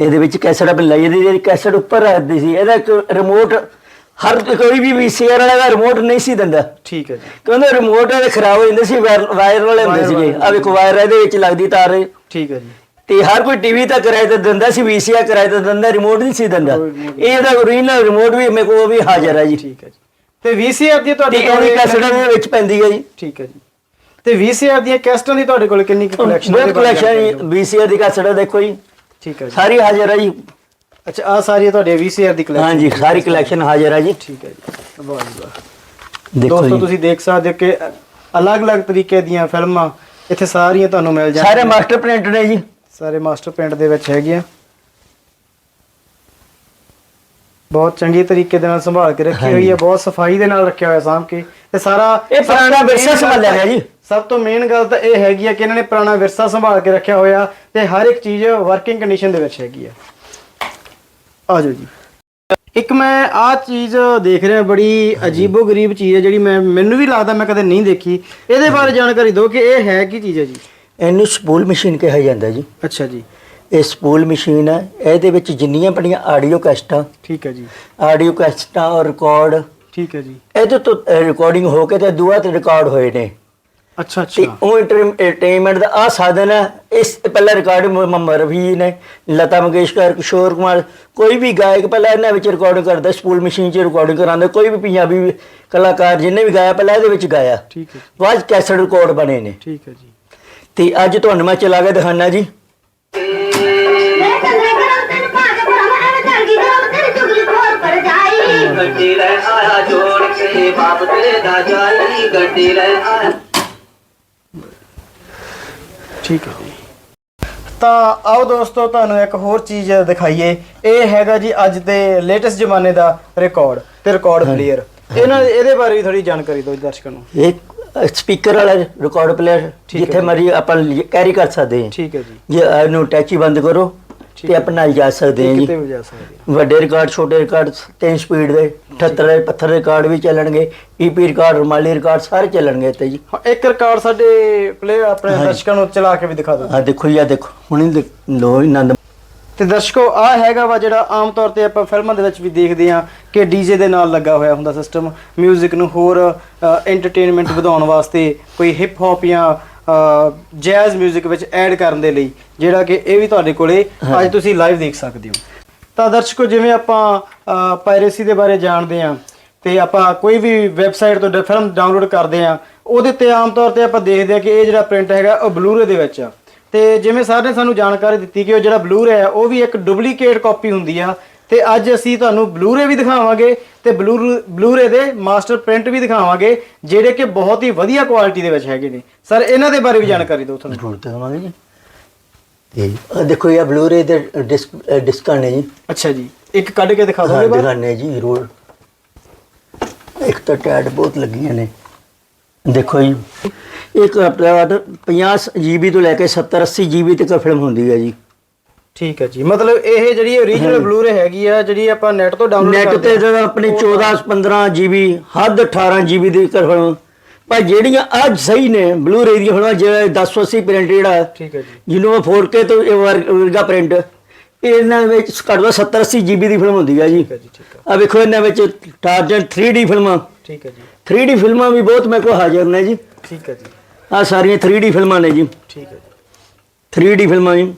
ਇਹਦੇ ਵਿੱਚ ਕੈਸਟ ਆਪਣੀ ਲਾਈ ਦੀ ਜਿਹੜੀ ਕੈਸਟ ਉੱਪਰ ਰੱਖਦੀ ਸੀ ਇਹਦਾ ਇੱਕ ਰਿਮੋਟ ਹਰ ਕੋਈ ਵੀ ਵੀਸੀਆਰ ਵਾਲਾ ਦਾ ਰਿਮੋਟ ਨਹੀਂ ਸੀ ਦਿੰਦਾ। ਠੀਕ ਹੈ ਜੀ। ਕਹਿੰਦੇ ਰਿਮੋਟ ਇਹਦੇ ਖਰਾਬ ਹੋ ਜਾਂਦੇ ਸੀ ਵਾਇਰ ਵਾਲੇ ਹੁੰਦੇ ਸੀਗੇ। ਵਾਲੇ। ਆ ਵੇਖੋ ਵਾਇਰ ਇਹਦੇ ਵਿੱਚ ਲੱਗਦੀ ਤਾਰ। ਠੀਕ ਹੈ ਜੀ। ਤੇ ਹਰ ਕੋਈ ਟੀਵੀ ਤਾਂ ਕਿਰਾਏ ਤੇ ਦਿੰਦਾ ਸੀ ਵੀਸੀਆਰ ਕਿਰਾਏ ਤੇ ਦਿੰਦਾ ਰਿਮੋਟ ਨਹੀਂ ਸੀ ਦਿੰਦਾ। ਇਹ ਇਹਦਾ ਓਰੀਜਨਲ ਰਿਮੋਟ ਵੀ ਮੇਰੇ ਕੋਲ ਵੀ ਹਾਜ਼ਰ ਹੈ ਜੀ। ਠੀਕ ਹੈ ਜੀ। ਤੇ ਵੀਸੀਆਰ ਦੀ ਤੇ ਤੁਹਾਡੇ ਇਹਦੀ ਕੈਸਟਾਂ ਦੇ ਵਿੱਚ ਪੈਂਦੀ ਹੈ ਜੀ। ਠੀਕ ਹੈ ਜੀ। ਤੇ ਵੀਸੀਆਰ ਦੀਆਂ ਕੈਸਟਾਂ ਦੀ ਤੁਹਾਡੇ ਕੋਲ ਕਿੰਨੀ ਕਲੈਕਸ਼ਨ ਬਹੁਤ ਕਲੈਕਸ਼ਨ ਵੀਸੀਆਰ ਦੀ ਕੈਸਟ ਦੇਖੋ ਜੀ। ਠੀਕ ਹੈ ਜੀ। ਸਾਰੀ ਹਾਜ਼ਰ ਹੈ ਜੀ। ਅੱਛਾ ਆ ਸਾਰੀ ਤੁਹਾਡੇ ਵੀਸੀਆਰ ਦੀ ਕਲੈਕਸ਼ਨ ਹਾਂਜੀ ਸਾਰੀ ਕਲੈਕਸ਼ਨ ਹਾਜ਼ਰ ਹੈ ਜੀ। ਠੀਕ ਹੈ ਜੀ। ਜੀ ਵਾਹ। ਦੇਖੋ ਦੋਸਤੋ ਜੀ। ਤੁਸੀਂ ਦੇਖ ਸਕਦੇ ਹੋ ਕਿ ਅਲੱਗ-ਅਲੱਗ ਤਰੀਕੇ ਦੀਆਂ ਫਿਲਮਾਂ ਇੱਥੇ ਸਾਰੀਆਂ ਤੁਹਾਨੂੰ ਮਿਲ ਸਾਰੇ ਜਾਣਗੀਆਂ। ਮਾਸਟਰ ਪ੍ਰਿੰਟ ਨੇ ਜੀ। ਸਾਰੇ ਮਾਸਟਰ ਪ੍ਰਿੰਟ ਦੇ ਵਿੱਚ ਹੈਗੀਆਂ। ਬਹੁਤ ਚੰਗੇ ਤਰੀਕੇ ਦੇ ਨਾਲ ਸੰਭਾਲ ਕੇ ਰੱਖੀ ਹੋਈ ਹੈ ਬਹੁਤ ਸਫ਼ਾਈ ਦੇ ਨਾਲ ਰੱਖਿਆ ਹੋਇਆ ਸਾਂਭ ਕੇ। ਤੇ ਸਾਰਾ ਇਹ ਪੁਰਾਣਾ ਵਿਰਸਾ ਸੰਭਾਲਿਆ ਗਿਆ ਜੀ। ਸਭ ਤੋਂ ਮੇਨ ਗੱਲ ਤਾਂ ਇਹ ਹੈਗੀ ਹੈ ਕਿ ਇਹਨਾਂ ਨੇ ਪੁਰਾਣਾ ਵਿਰਸਾ ਸੰਭਾਲ ਕੇ ਰੱਖਿਆ ਹੋਇਆ ਤੇ ਹਰ ਇੱਕ ਚੀਜ਼ ਵਰਕਿੰਗ ਕੰਡੀਸ਼ਨ ਦੇ ਵਿੱਚ ਹੈਗੀ ਆ ਜਾਓ ਜੀ। ਇੱਕ ਮੈਂ ਆ ਚੀਜ਼ ਦੇਖ ਰਿਹਾ ਬੜੀ ਅਜੀਬੋ ਗਰੀਬ ਚੀਜ਼ ਹੈ ਜਿਹੜੀ ਮੈਂ ਮੈਨੂੰ ਵੀ ਲੱਗਦਾ ਮੈਂ ਕਦੇ ਨਹੀਂ ਦੇਖੀ। ਇਹਦੇ ਬਾਰੇ ਜਾਣਕਾਰੀ ਦਿਓ ਕਿ ਇਹ ਹੈ ਕੀ ਚੀਜ਼ ਹੈ ਜੀ? ਇਹਨੂੰ ਸਪੂਲ ਮਸ਼ੀਨ ਕਿਹਾ ਜਾਂਦਾ ਜੀ। ਅੱਛਾ ਜੀ। ਇਹ ਸਪੂਲ ਮਸ਼ੀਨ ਹੈ। ਇਹਦੇ ਵਿੱਚ ਜਿੰਨੀਆਂ ਬੜੀਆਂ ਆਡੀਓ ਕੈਸਟਾਂ ਠੀਕ ਹੈ ਜੀ। ਆਡੀਓ ਕੈਸਟਾਂ ਔਰ ਰਿਕਾਰਡ ਠੀਕ ਹੈ ਜੀ। ਇਹਦੇ ਤੋਂ ਰਿਕਾਰਡਿੰਗ ਹੋ ਕੇ ਤੇ ਦੁਆ ਤੇ ਰਿਕਾਰਡ ਹੋਏ ਨੇ। ਅੱਛਾ ਤੇ ਅੱਛਾ ਉਹ ਐਂਟਰਟੇਨਮੈਂਟ ਦਾ ਆ ਸਾਧਨ ਹੈ। ਇਸ ਪਹਿਲਾ ਰਿਕਾਰਡ ਮੁਹੰਮਦ ਰਫੀ ਨੇ ਲਤਾ ਮੰਗੇਸ਼ਕਰ ਕਿਸ਼ੋਰ ਕੁਮਾਰ। ਕੋਈ ਵੀ ਗਾਇਕ ਪਹਿਲਾਂ ਇਹਨਾਂ ਵਿੱਚ ਰਿਕਾਰਡਿੰਗ ਕਰਦਾ ਸਪੂਲ ਮਸ਼ੀਨ 'ਚ ਰਿਕਾਰਡਿੰਗ ਕਰਾਉਂਦਾ। ਕੋਈ ਵੀ ਪੰਜਾਬੀ ਕਲਾਕਾਰ ਜਿਹਨੇ ਵੀ ਗਾਇਆ ਪਹਿਲਾਂ ਇਹਦੇ ਵਿੱਚ ਗਾਇਆ। ਠੀਕ ਹੈ ਬਾਅਦ ਕੈਸਟ ਰਿਕਾਰਡ ਬਣੇ ਨੇ। ਠੀਕ ਹੈ ਜੀ। ਤੇ ਅੱਜ ਤੁਹਾਨੂੰ ਮੈਂ ਚਲਾ ਕੇ ਦਿਖਾਣਾ ਜੀ। ਠੀਕ ਹੈ ਤਾਂ ਆਓ ਦੋਸਤੋ ਤੁਹਾਨੂੰ ਇੱਕ ਹੋਰ ਚੀਜ਼ ਦਿਖਾਈਏ। ਇਹ ਹੈਗਾ ਜੀ ਅੱਜ ਦੇ ਲੇਟੈਸਟ ਜ਼ਮਾਨੇ ਦਾ ਰਿਕਾਰਡ ਤੇ ਰਿਕਾਰਡ ਪਲੇਅਰ ਇਹਨਾਂ ਇਹਦੇ ਬਾਰੇ ਵੀ ਥੋੜੀ ਜਾਣਕਾਰੀ ਦਿਓ ਦਰਸ਼ਕਾਂ ਨੂੰ। ਇਹ ਸਪੀਕਰ ਵਾਲਾ ਰਿਕਾਰਡ ਪਲੇਅਰ ਜਿੱਥੇ। ਮਰਜ਼ੀ ਆਪਾਂ ਕੈਰੀ ਕਰ ਸਕਦੇ ਹਾਂ। ਠੀਕ ਹੈ ਜੀ। ਜੇ ਇਹਨੂੰ ਟੈਚੀ ਬੰਦ ਕਰੋ ਤੇ। ਆਪਣਾ ਜਾ ਸਕਦੇ ਇਹ ਜੀ। ਕਿਤੇ ਵੀ ਜਾ ਸਕਦੇ ਵੱਡੇ ਰਿਕਾਰਡ ਛੋਟੇ ਰਿਕਾਰਡ ਤਿੰਨ ਸਪੀਡ ਦੇ 78 ਦੇ ਪੱਥਰ ਰਿਕਾਰਡ ਵੀ ਚੱਲਣਗੇ। ਈਪੀ ਰਿਕਾਰਡ ਰੁਮਾਲੀ ਰਿਕਾਰਡ ਸਾਰੇ ਚੱਲਣਗੇ ਤੇ ਜੀ। ਹਾਂ ਇੱਕ ਰਿਕਾਰਡ ਸਾਡੇ ਪਲੇਅਰ ਆਪਣੇ। ਦਰਸ਼ਕਾਂ ਨੂੰ ਚਲਾ ਕੇ ਵੀ ਦਿਖਾ ਦਿਓ। ਆ ਦੇਖੋ ਜੀ ਆ ਦੇਖੋ। ਹੁਣੇ ਲੋ ਆਨੰਦ। ਤੇ ਦਰਸ਼ਕੋ ਆ ਹੈਗਾ ਵਾ ਜਿਹੜਾ ਆਮ ਤੌਰ ਤੇ ਆਪਾਂ ਫਿਲਮਾਂ ਦੇ ਵਿੱਚ ਵੀ ਦੇਖਦੇ ਆ ਕਿ ਡੀਜੇ ਦੇ ਨਾਲ ਲੱਗਾ ਹੋਇਆ ਹੁੰਦਾ ਸਿਸਟਮ 뮤직 ਨੂੰ ਹੋਰ ਐਂਟਰਟੇਨਮੈਂਟ ਵਧਾਉਣ ਵਾਸਤੇ ਕੋਈ ਹਿਪ ਹੌਪ ਜਾਂ ਜੈਜ਼ 뮤직 ਵਿੱਚ ਐਡ ਕਰਨ ਦੇ ਲਈ ਜਿਹੜਾ ਕਿ ਇਹ ਵੀ ਤੁਹਾਡੇ ਕੋਲੇ ਅੱਜ ਤੁਸੀਂ ਲਾਈਵ ਦੇਖ ਸਕਦੇ ਹੋ। ਤਾਂ ਦਰਸ਼ਕੋ ਜਿਵੇਂ ਆਪਾਂ ਪਾਇਰੇਸੀ ਦੇ ਬਾਰੇ ਜਾਣਦੇ ਆ ਤੇ ਆਪਾਂ ਕੋਈ ਵੀ ਵੈਬਸਾਈਟ ਤੋਂ ਫਿਲਮ ਡਾਊਨਲੋਡ ਕਰਦੇ ਆ ਉਹਦੇ ਤੇ ਆਮ ਤੌਰ ਤੇ ਆਪਾਂ ਦੇਖਦੇ ਆ ਕਿ ਇਹ ਜਿਹੜਾ ਪ੍ਰਿੰਟ ਹੈਗਾ ਉਹ ਬਲੂਰੇ ਦੇ ਵਿੱਚ ਆ। ਤੇ ਜਿਵੇਂ ਸਰ ਨੇ ਸਾਨੂੰ ਜਾਣਕਾਰੀ ਦਿੱਤੀ ਕਿ ਉਹ ਜਿਹੜਾ ਬਲੂਰੇ ਹੈ ਉਹ ਵੀ ਇੱਕ ਡੁਪਲੀਕੇਟ ਕਾਪੀ ਹੁੰਦੀ ਆ। ਤੇ ਅੱਜ ਅਸੀਂ ਤੁਹਾਨੂੰ ਬਲੂਰੇ ਵੀ ਦਿਖਾਵਾਂਗੇ ਤੇ ਬਲੂਰ ਬਲੂਰੇ ਦੇ ਮਾਸਟਰ ਪ੍ਰਿੰਟ ਵੀ ਦਿਖਾਵਾਂਗੇ ਜਿਹੜੇ ਕਿ ਬਹੁਤ ਹੀ ਵਧੀਆ ਕੁਆਲਿਟੀ ਦੇ ਵਿੱਚ ਹੈਗੇ ਨੇ। ਸਰ ਇਹਨਾਂ ਦੇ ਬਾਰੇ ਵੀ ਜਾਣਕਾਰੀ ਦਿਓ ਤੁਹਾਨੂੰ ਜ਼ਰੂਰ ਦੇਵਾਂਗੇ ਜੀ। ਤੇ ਆ ਦੇਖੋ ਇਹ ਬਲੂਰੇ ਦੇ ਡਿਸਕ ਡਿਸਕਾਂ ਨੇ ਜੀ। ਅੱਛਾ ਜੀ ਇੱਕ ਕੱਢ ਕੇ ਦਿਖਾ ਦੋਗੇ ਬਾਹਰ ਦਿਖਾਣੇ ਜੀ ਜ਼ਰੂਰ। ਇੱਕ ਤਾਂ ਟੈਡ ਬਹੁਤ ਲੱਗੀਆਂ ਨੇ। ਦੇਖੋ ਜੀ ਇੱਕ ਆਪਣਾ 50 ਜੀਬੀ ਤੋਂ ਲੈ ਕੇ 70 80 ਜੀਬੀ ਤੱਕ ਫਿਲਮ ਹੁੰਦੀ ਹੈ ਜੀ। ਠੀਕ ਹੈ ਜੀ। ਮਤਲਬ ਇਹ ਜਿਹੜੀ ਓਰੀਜਨਲ ਬਲੂਰੇ ਹੈਗੀ ਆ ਜਿਹੜੀ ਆਪਾਂ ਨੈਟ ਤੋਂ ਡਾਊਨਲੋਡ ਨੈਟ ਤੇ ਤਾਂ ਆਪਣੀ 14 15 ਜੀਬੀ ਹੱਦ 18 ਜੀਬੀ ਦੀ ਕਰ ਫਿਲਮ ਪਰ ਜਿਹੜੀਆਂ ਅੱਜ ਸਹੀ ਨੇ ਬਲੂ-ਰੇ ਦੀਆਂ ਫਿਲਮਾਂ ਜਿਹੜਾ 1080 ਪ੍ਰਿੰਟ ਜਿਹੜਾ ਠੀਕ ਹੈ ਜੀ। ਜਿਹਨੂੰ ਉਹ 4K ਤੋਂ ਵਰਗਾ ਪ੍ਰਿੰਟ ਇਹਨਾਂ ਵਿੱਚ ਘੱਟੋ 70 80 ਜੀਬੀ ਦੀ ਫਿਲਮ ਹੁੰਦੀ ਹੈ ਜੀ। ਠੀਕ ਹੈ ਜੀ ਠੀਕ ਹੈ। ਆ ਵੇਖੋ ਇਹਨਾਂ ਵਿੱਚ ਟਾਰਜਨ 3D ਫਿਲਮਾਂ ਠੀਕ ਹੈ ਜੀ। 3D ਫਿਲਮਾਂ ਵੀ ਬਹੁਤ ਮੇਰੇ ਕੋਲ ਹਾਜ਼ਰ ਨੇ ਜੀ। ਠੀਕ ਹੈ ਜੀ। ਆ ਸਾਰੀਆਂ 3D ਫਿਲਮਾਂ ਨੇ ਜੀ। ਠੀਕ ਹੈ ਜੀ। 3D ਫਿਲਮਾਂ ਜੀ।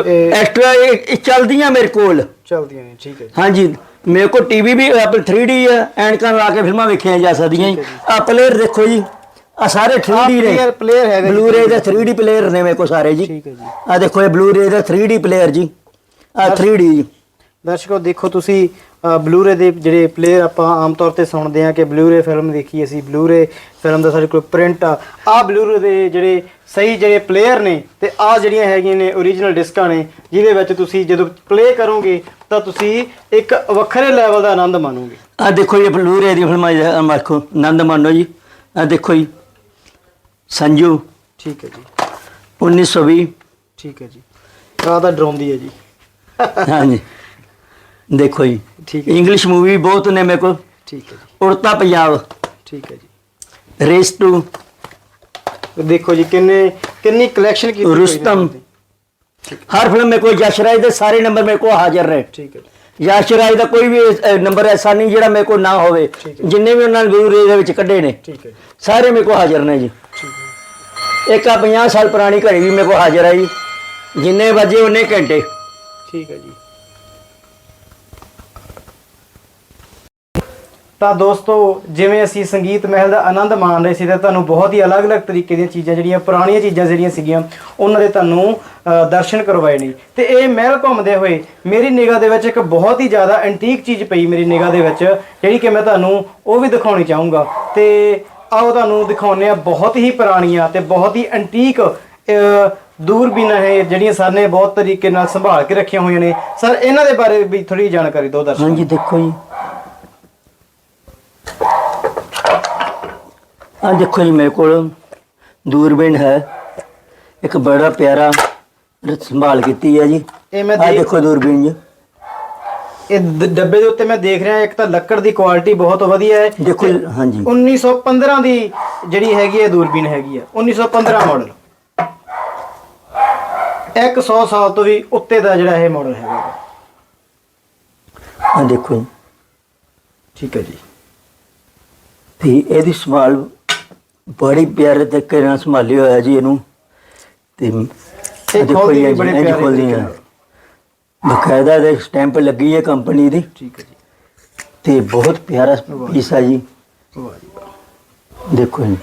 ਐਕਸਟਰਾ ਇਹ ਚੱਲਦੀਆਂ ਮੇਰੇ ਕੋਲ। ਚਲਦੀਆਂ ਨੇ ਠੀਕ ਹੈ ਜੀ। ਹਾਂਜੀ ਮੇਰੇ ਕੋਲ ਟੀਵੀ ਵੀ ਆਪਣੇ 3D ਹੈ ਐਨਕਾਂ ਲਾ ਕੇ ਫਿਲਮਾਂ ਵੇਖੀਆਂ ਜਾ ਸਕਦੀਆਂ ਜੀ। ਆ ਪਲੇਅਰ ਦੇਖੋ ਜੀ ਆ ਸਾਰੇ 3D ਨੇ। player- player ਹੈਗਾ। ਬਲੂ-ਰੇ ਦੇ 3D ਪਲੇਅਰ ਨੇ ਮੇਰੇ ਕੋਲ ਸਾਰੇ ਜੀ। ਠੀਕ ਹੈ ਜੀ। ਆ ਦੇਖੋ ਇਹ ਬਲੂ-ਰੇ ਦਾ 3D ਪਲੇਅਰ ਜੀ। ਆ 3D ਜੀ। ਦਰਸ਼ਕੋ ਦੇਖੋ ਤੁਸੀਂ ਬਲੂਰੇ ਦੇ ਜਿਹੜੇ ਪਲੇਅਰ ਆਪਾਂ ਆਮ ਤੌਰ ਤੇ ਸੁਣਦੇ ਆ ਕਿ ਬਲੂਰੇ ਫਿਲਮ ਦੇਖੀ ਅਸੀਂ ਬਲੂਰੇ ਫਿਲਮ ਦਾ ਸਾਡੇ ਕੋਲ ਪ੍ਰਿੰਟ ਆ। ਆ ਬਲੂਰੇ ਦੇ ਜਿਹੜੇ ਸਹੀ ਜਿਹੜੇ ਪਲੇਅਰ ਨੇ ਤੇ ਆ ਜਿਹੜੀਆਂ ਹੈਗੀਆਂ ਨੇ origignal ਡਿਸਕਾਂ ਨੇ ਜਿਹਦੇ ਵਿੱਚ ਤੁਸੀਂ ਜਦੋਂ ਪਲੇ ਕਰੋਗੇ ਤਾਂ ਤੁਸੀਂ ਇੱਕ ਵੱਖਰੇ ਲੈਵਲ ਦਾ ਆਨੰਦ ਮਾਣੋਗੇ। ਆ ਦੇਖੋ ਇਹ ਬਲੂ-ਰੇ ਦੀ ਫਿਲਮਾਂ ਜੀ, ਆਹ ਦੇਖੋ ਆਨੰਦ ਮਾਣੋ ਜੀ। ਆ ਦੇਖੋ ਜੀ ਸੰਜੂ। ਠੀਕ ਹੈ ਜੀ। 1920 ਠੀਕ ਹੈ ਜੀ। ਆ ਤਾਂ ਡਰਾਉਂਦੀ ਹੈ ਜੀ। ਹਾਂਜੀ। ਦੇਖੋ ਜੀ। ਠੀਕ ਹੈ ਇੰਗਲਿਸ਼ ਮੂਵੀ ਬਹੁਤ ਨੇ ਮੇਰੇ ਕੋਲ। ਠੀਕ ਹੈ ਜੀ। ਉੜਤਾ ਪੰਜਾਬ। ਠੀਕ ਹੈ ਜੀ। ਰੇਸ ਟੂ ਦੇਖੋ ਜੀ ਕਿੰਨੇ ਕਿੰਨੀ ਕਲੈਕਸ਼ਨ ਕੀਤੀ ਰੁਸਤਮ। ਹਰ ਫਿਲਮ ਮੇਰੇ ਕੋਲ ਕੋਈ ਯਸ਼ਰਾਜ ਦੇ ਸਾਰੇ ਨੰਬਰ ਮੇਰੇ ਕੋਲ ਹਾਜ਼ਰ ਨੇ। ਠੀਕ ਹੈ ਯਸ਼ਰਾਜ ਦਾ ਕੋਈ ਵੀ ਨੰਬਰ ਐਸਾ ਨਹੀਂ ਜਿਹੜਾ ਮੇਰੇ ਕੋਲ ਨਾ ਹੋਵੇ। ਜਿੰਨੇ ਵੀ ਉਹਨਾਂ ਨੇ ਗੁਰੂ ਦੇ ਵਿੱਚ ਕੱਢੇ ਨੇ। ਸਾਰੇ ਮੇਰੇ ਕੋਲ ਹਾਜ਼ਰ ਨੇ ਜੀ। ਇੱਕ ਆ 50 ਸਾਲ ਪੁਰਾਣੀ ਘੜੀ ਵੀ ਮੇਰੇ ਕੋਲ ਹਾਜ਼ਰ ਹੈ ਜੀ। ਜਿੰਨੇ ਵਜੇ ਉਹਨੇ ਘੰਟੇ। ਠੀਕ ਹੈ ਜੀ। ਤਾਂ ਦੋਸਤੋ, ਜਿਵੇਂ ਅਸੀਂ ਸੰਗੀਤ ਮਹਿਲ ਦਾ ਆਨੰਦ ਮਾਣ ਰਹੇ ਸੀ ਤਾਂ ਤੁਹਾਨੂੰ ਬਹੁਤ ਹੀ ਅਲੱਗ-ਅਲੱਗ ਤਰੀਕੇ ਦੀਆਂ ਚੀਜ਼ਾਂ ਜਿਹੜੀਆਂ ਪੁਰਾਣੀਆਂ ਚੀਜ਼ਾਂ ਜਿਹੜੀਆਂ ਸੀਗੀਆਂ, ਉਹਨਾਂ ਦੇ ਤੁਹਾਨੂੰ ਦਰਸ਼ਨ ਕਰਵਾਏ ਨੇ। ਤੇ ਇਹ ਮਹਿਲ ਘੁੰਮਦੇ ਹੋਏ ਮੇਰੀ ਨਿਗਾਹ ਦੇ ਵਿੱਚ ਇੱਕ ਬਹੁਤ ਹੀ ਜ਼ਿਆਦਾ ਐਂਟੀਕ ਚੀਜ਼ ਪਈ ਮੇਰੀ ਨਿਗਾਹ ਦੇ ਵਿੱਚ, ਜਿਹੜੀ ਕਿ ਮੈਂ ਤੁਹਾਨੂੰ ਉਹ ਵੀ ਦਿਖਾਉਣੀ ਚਾਹੂੰਗਾ। ਤੇ ਆਓ ਤੁਹਾਨੂੰ ਦਿਖਾਉਂਦੇ ਆ ਬਹੁਤ ਹੀ ਪੁਰਾਣੀਆਂ ਤੇ ਬਹੁਤ ਹੀ ਐਂਟੀਕ ਦੂਰਬੀਨਾਂ ਹੈ ਜਿਹੜੀਆਂ ਸਰ ਨੇ ਬਹੁਤ ਤਰੀਕੇ ਨਾਲ ਸੰਭਾਲ ਕੇ ਰੱਖੀਆਂ ਹੋਈਆਂ ਨੇ। ਸਰ, ਇਹਨਾਂ ਦੇ ਬਾਰੇ ਵੀ ਥੋੜੀ ਜਾਣਕਾਰੀ ਦਿਓ ਦਰਸ਼ਕਾਂ ਹਾਂਜੀ, ਦੇਖੋ ਜੀ। ਆ ਦੇਖੋ ਜੀ ਮੇਰੇ ਕੋਲ ਦੂਰਬੀਨ ਹੈ। ਇੱਕ ਬੜਾ ਪਿਆਰਾ ਸੰਭਾਲ ਕੀਤੀ ਹੈ ਜੀ। ਇਹ ਮੈਂ ਆ ਦੇਖ ਦੂਰਬੀਨ ਜੀ। ਇਹ ਡੱਬੇ ਦੇ ਉੱਤੇ ਮੈਂ ਦੇਖ ਰਿਹਾ ਇੱਕ ਤਾਂ ਲੱਕੜ ਦੀ ਕੁਆਲਿਟੀ ਬਹੁਤ ਵਧੀਆ ਹੈ। ਦੇਖੋ ਹਾਂਜੀ। 1915 ਦੀ ਜਿਹੜੀ ਹੈਗੀ ਹੈ ਦੂਰਬੀਨ ਹੈਗੀ ਹੈ। 1915 ਮਾਡਲ ਇੱਕ 100 ਸਾਲ ਤੋਂ ਵੀ ਉੱਤੇ ਦਾ ਜਿਹੜਾ ਇਹ ਮਾਡਲ ਹੈਗਾ। ਆ ਦੇਖੋ। ਠੀਕ ਹੈ ਜੀ। ਤੇ ਇਹਦੀ ਸੰਭਾਲ ਬੜੀ ਪਿਆਰੇ ਤਰੀਕੇ ਨਾਲ ਸੰਭਾਲਿਆ ਹੋਇਆ ਜੀ ਇਹਨੂੰ। ਤੇ ਇਹ ਇਹ ਬੜੇ ਪਿਆਰੇ ਤਰੀਕੇ ਹੈ। ਬਕਾਇਦਾ ਦੇ ਸਟੈਂਪ ਲੱਗੀ ਹੈ ਕੰਪਨੀ ਦੀ। ਠੀਕ ਹੈ ਜੀ। ਤੇ ਬਹੁਤ ਪਿਆਰਾ ਪੀਸ ਹੈ ਜੀ। ਦੇਖੋ ਜੀ।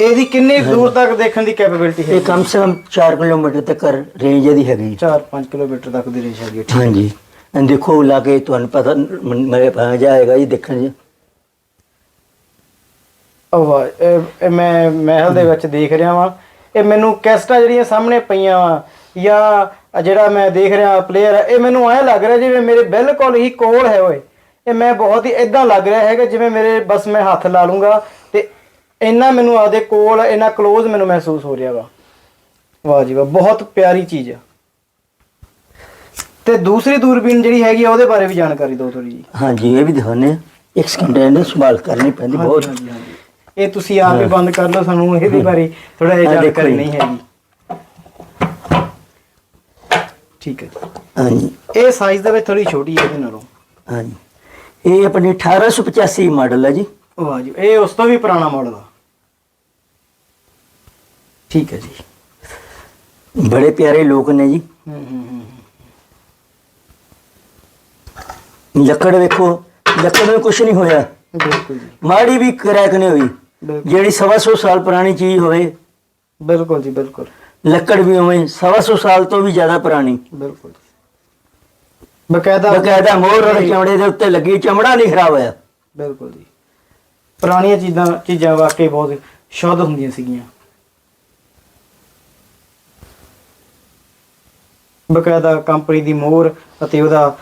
ਇਹਦੀ ਕਿੰਨੀ ਦੂਰ ਤੱਕ ਦੇਖਣ ਦੀ ਕੈਪੇਬਿਲਿਟੀ ਹੈ ਇਹ ਕਮ ਸੇ ਕਮ 4 ਕਿਲੋਮੀਟਰ ਤੱਕ ਰੇਂਜ ਇਹਦੀ ਹੈਗੀ। 4-5 ਕਿਲੋਮੀਟਰ ਤੱਕ ਦੀ ਰੇਂਜ ਹੈਗੀ ਹਾਂਜੀ। ਇਹ ਦੇਖੋ ਲਾ ਕੇ ਤੁਹਾਨੂੰ ਪਤਾ ਮ- ਮੇਰੇ ਪਾ ਜਾਏਗਾ ਜੀ ਦੇਖਣ ਜੀ। ਇਹ ਇਹ ਮੈਂ ਮਹਿਲ ਦੇ ਵਿੱਚ ਦੇਖ ਰਿਹਾ ਵਾਂ। ਇਹ ਮੈਨੂੰ ਕੈਸਟਾਂ ਜਿਹੜੀਆਂ ਸਾਹਮਣੇ ਪਈਆਂ ਵਾ ਜਾਂ ਜਿਹੜਾ ਮੈਂ ਦੇਖ ਰਿਹਾ ਪਲੇਅਰ ਇਹ ਮੈਨੂੰ ਐਂ ਲੱਗ ਰਿਹਾ ਜਿਵੇਂ ਮੇਰੇ ਬਿਲਕੁਲ ਹੀ ਕੋਲ ਹੈ ਓਏ। ਇਹ ਮੈਂ ਬਹੁਤ ਹੀ ਇਦਾਂ ਲੱਗ ਰਿਹਾ ਹੈਗਾ ਜਿਵੇਂ ਮੇਰੇ ਬਸ ਮੈਂ ਹੱਥ ਲਾ ਲੂੰਗਾ ਤੇ ਇੰਨਾ ਮੈਨੂੰ ਆਪਦੇ ਕੋਲ ਇੰਨਾ ক্লোਜ਼ ਮੈਨੂੰ ਮਹਿਸੂਸ ਹੋ ਰਿਹਾ ਵਾ। ਵਾਹ ਜੀ ਵਾਹ ਬਹੁਤ ਪਿਆਰੀ ਚੀਜ਼ ਆ। ਤੇ ਦੂਸਰੀ ਦੂਰਬੀਨ ਜਿਹੜੀ ਹੈਗੀ ਆ ਉਹਦੇ ਬਾਰੇ ਵੀ ਜਾਣਕਾਰੀ ਦਿਓ ਥੋੜੀ ਜੀ। ਹਾਂਜੀ ਇਹ ਵੀ ਦਿਖਾਉਂਦੇ ਹਾਂ। ਇੱਕ ਸਕਿੰਟ ਇਹਨੂੰ ਸੰਭਾਲ ਕਰਨੀ ਪੈਂਦੀ ਬਹੁਤ। ਹਾਂਜੀ, ਹਾਂਜੀ। ਇਹ ਤੁਸੀਂ ਆਪ ਹੀ ਬੰਦ ਕਰ ਲਓ ਸਾਨੂੰ ਇਹਦੇ ਬਾਰੇ ਥੋੜਾ ਜਿਹਾ ਜਾਣਕਾਰੀ। ਨਹੀਂ ਹੈਗੀ। ਠੀਕ ਹੈ ਹਾਂਜੀ। ਇਹ ਸਾਈਜ਼ ਦੇ ਵਿੱਚ ਥੋੜੀ ਛੋਟੀ ਹੈ ਇਹਦੇ ਨਾਲੋਂ। ਹਾਂਜੀ। ਇਹ ਆਪਣੀ 1885 ਮਾਡਲ ਹੈ ਜੀ। ਵਾਹ ਜੀ ਇਹ ਉਸ ਤੋਂ ਵੀ ਪੁਰਾਣਾ ਮਾਡਲ ਆ। ਠੀਕ ਹੈ ਜੀ। ਬੜੇ ਪਿਆਰੇ ਲੋਕ ਨੇ ਜੀ। ਹੂੰ ਹੂੰ ਹੂੰ ਲੱਕੜ ਵੇਖੋ ਲੱਕੜ ਨੂੰ ਕੁਝ ਨਹੀਂ ਹੋਇਆ। ਬਿਲਕੁਲ ਜੀ। ਮਾੜੀ ਵੀ ਕਰੈਕ ਨਹੀਂ ਹੋਈ। ਜਿਹੜੀ ਸਵਾ ਸੌ ਸਾਲ ਪੁਰਾਣੀ ਚੀਜ਼ ਹੋਵੇ ਬਿਲਕੁਲ ਜੀ ਬਿਲਕੁਲ। ਲੱਕੜ ਵੀ ਸਵਾ ਸੌ ਸਾਲ ਤੋਂ ਵੀ ਜ਼ਿਆਦਾ ਪੁਰਾਣੀ। ਬਿਲਕੁਲ ਬਕਾਇਦਾ ਬਕਾਇਦਾ ਮੋਹਰ ਵਾਲੇ ਚਮੜੇ ਦੇ ਉੱਤੇ ਲੱਗੀ ਚਮੜਾ ਨਹੀਂ ਖਰਾਬ ਹੋਇਆ। ਬਿਲਕੁਲ ਜੀ। ਪੁਰਾਣੀਆਂ ਚੀਜ਼ਾਂ ਚੀਜ਼ਾਂ ਵਾਕਈ ਬਹੁਤ ਸ਼ੁੱਧ ਹੁੰਦੀਆਂ ਸੀਗੀਆਂ। ਬਕਾਇਦਾ ਕੰਪਨੀ ਦੀ ਮੋਹਰ ਅਤੇ ਉਹਦਾ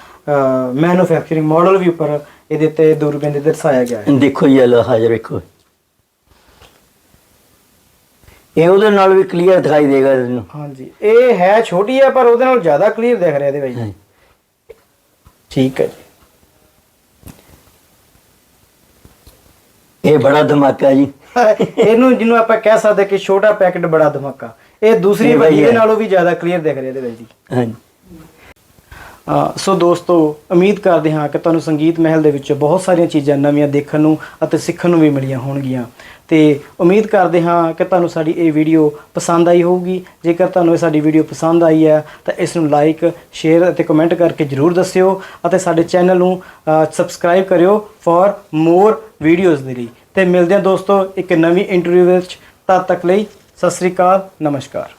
ਮੈਨੂਫੈਕਚਰਿੰਗ ਮਾਡਲ ਵੀ ਉੱਪਰ ਇਹਦੇ ਤੇ ਦੂਰਬੀਨ ਦੇ ਦਰਸਾਇਆ ਗਿਆ ਹੈ। ਦੇਖੋ ਜੀ ਅੱਲਾ ਹਾਜ਼ਰ ਵੇਖੋ ਇਹ ਉਹਦੇ ਨਾਲ ਵੀ ਕਲੀਅਰ ਦਿਖਾਈ ਦੇਗਾ ਇਹਨੂੰ ਹਾਂਜੀ। ਇਹ ਹੈ ਛੋਟੀ ਹੈ ਪਰ ਉਹਦੇ ਨਾਲ ਜ਼ਿਆਦਾ ਕਲੀਅਰ ਦਿਖ ਰਿਹਾ ਇਹਦੇ ਵਿੱਚ। ਹਾਂਜੀ। ਠੀਕ ਹੈ ਜੀ। ਇਹ ਬੜਾ ਧਮਾਕਾ ਜੀ। (laughs) ਇਹਨੂੰ ਜਿਹਨੂੰ ਆਪਾਂ ਕਹਿ ਸਕਦੇ ਕਿ ਛੋਟਾ ਪੈਕਟ ਬੜਾ ਧਮਾਕਾ। ਇਹ ਦੂਸਰੀ ਵੱਡੀ ਦੇ। ਨਾਲੋਂ ਵੀ ਜ਼ਿਆਦਾ ਕਲੀਅਰ ਦਿਖ ਰਿਹਾ ਇਹਦੇ ਵਿੱਚ ਜੀ। ਹਾਂਜੀ। ਸੋ ਦੋਸਤੋ ਉਮੀਦ ਕਰਦੇ ਹਾਂ ਕਿ ਤੁਹਾਨੂੰ ਸੰਗੀਤ ਮਹਿਲ ਦੇ ਵਿੱਚ ਬਹੁਤ ਸਾਰੀਆਂ ਚੀਜ਼ਾਂ ਨਵੀਆਂ ਦੇਖਣ ਨੂੰ ਅਤੇ ਸਿੱਖਣ ਨੂੰ ਵੀ ਮਿਲੀਆਂ ਹੋਣਗੀਆਂ। ਤੇ ਉਮੀਦ ਕਰਦੇ ਹਾਂ ਕਿ ਤੁਹਾਨੂੰ ਸਾਡੀ ਇਹ ਵੀਡੀਓ ਪਸੰਦ ਆਈ ਹੋਊਗੀ। ਜੇਕਰ ਤੁਹਾਨੂੰ ਇਹ ਸਾਡੀ ਵੀਡੀਓ ਪਸੰਦ ਆਈ ਹੈ, ਤਾਂ ਇਸ ਨੂੰ ਲਾਈਕ ਸ਼ੇਅਰ ਅਤੇ ਕਮੈਂਟ ਕਰਕੇ ਜਰੂਰ ਦੱਸਿਓ ਅਤੇ ਸਾਡੇ ਚੈਨਲ ਨੂੰ ਸਬਸਕ੍ਰਾਈਬ ਕਰਿਓ ਫॉर ਮੋਰ ਵੀਡੀਓਜ਼ ਦੇ ਲਈ। ਤੇ ਮਿਲਦੇ ਹਾਂ ਦੋਸਤੋ ਇੱਕ ਨਵੀਂ ਇੰਟਰਵਿਊ ਵਿੱਚ। ਤਦ ਤੱਕ ਲਈ ਸਤਿ ਸ੍ਰੀ ਅਕਾਲ, ਨਮਸਕਾਰ।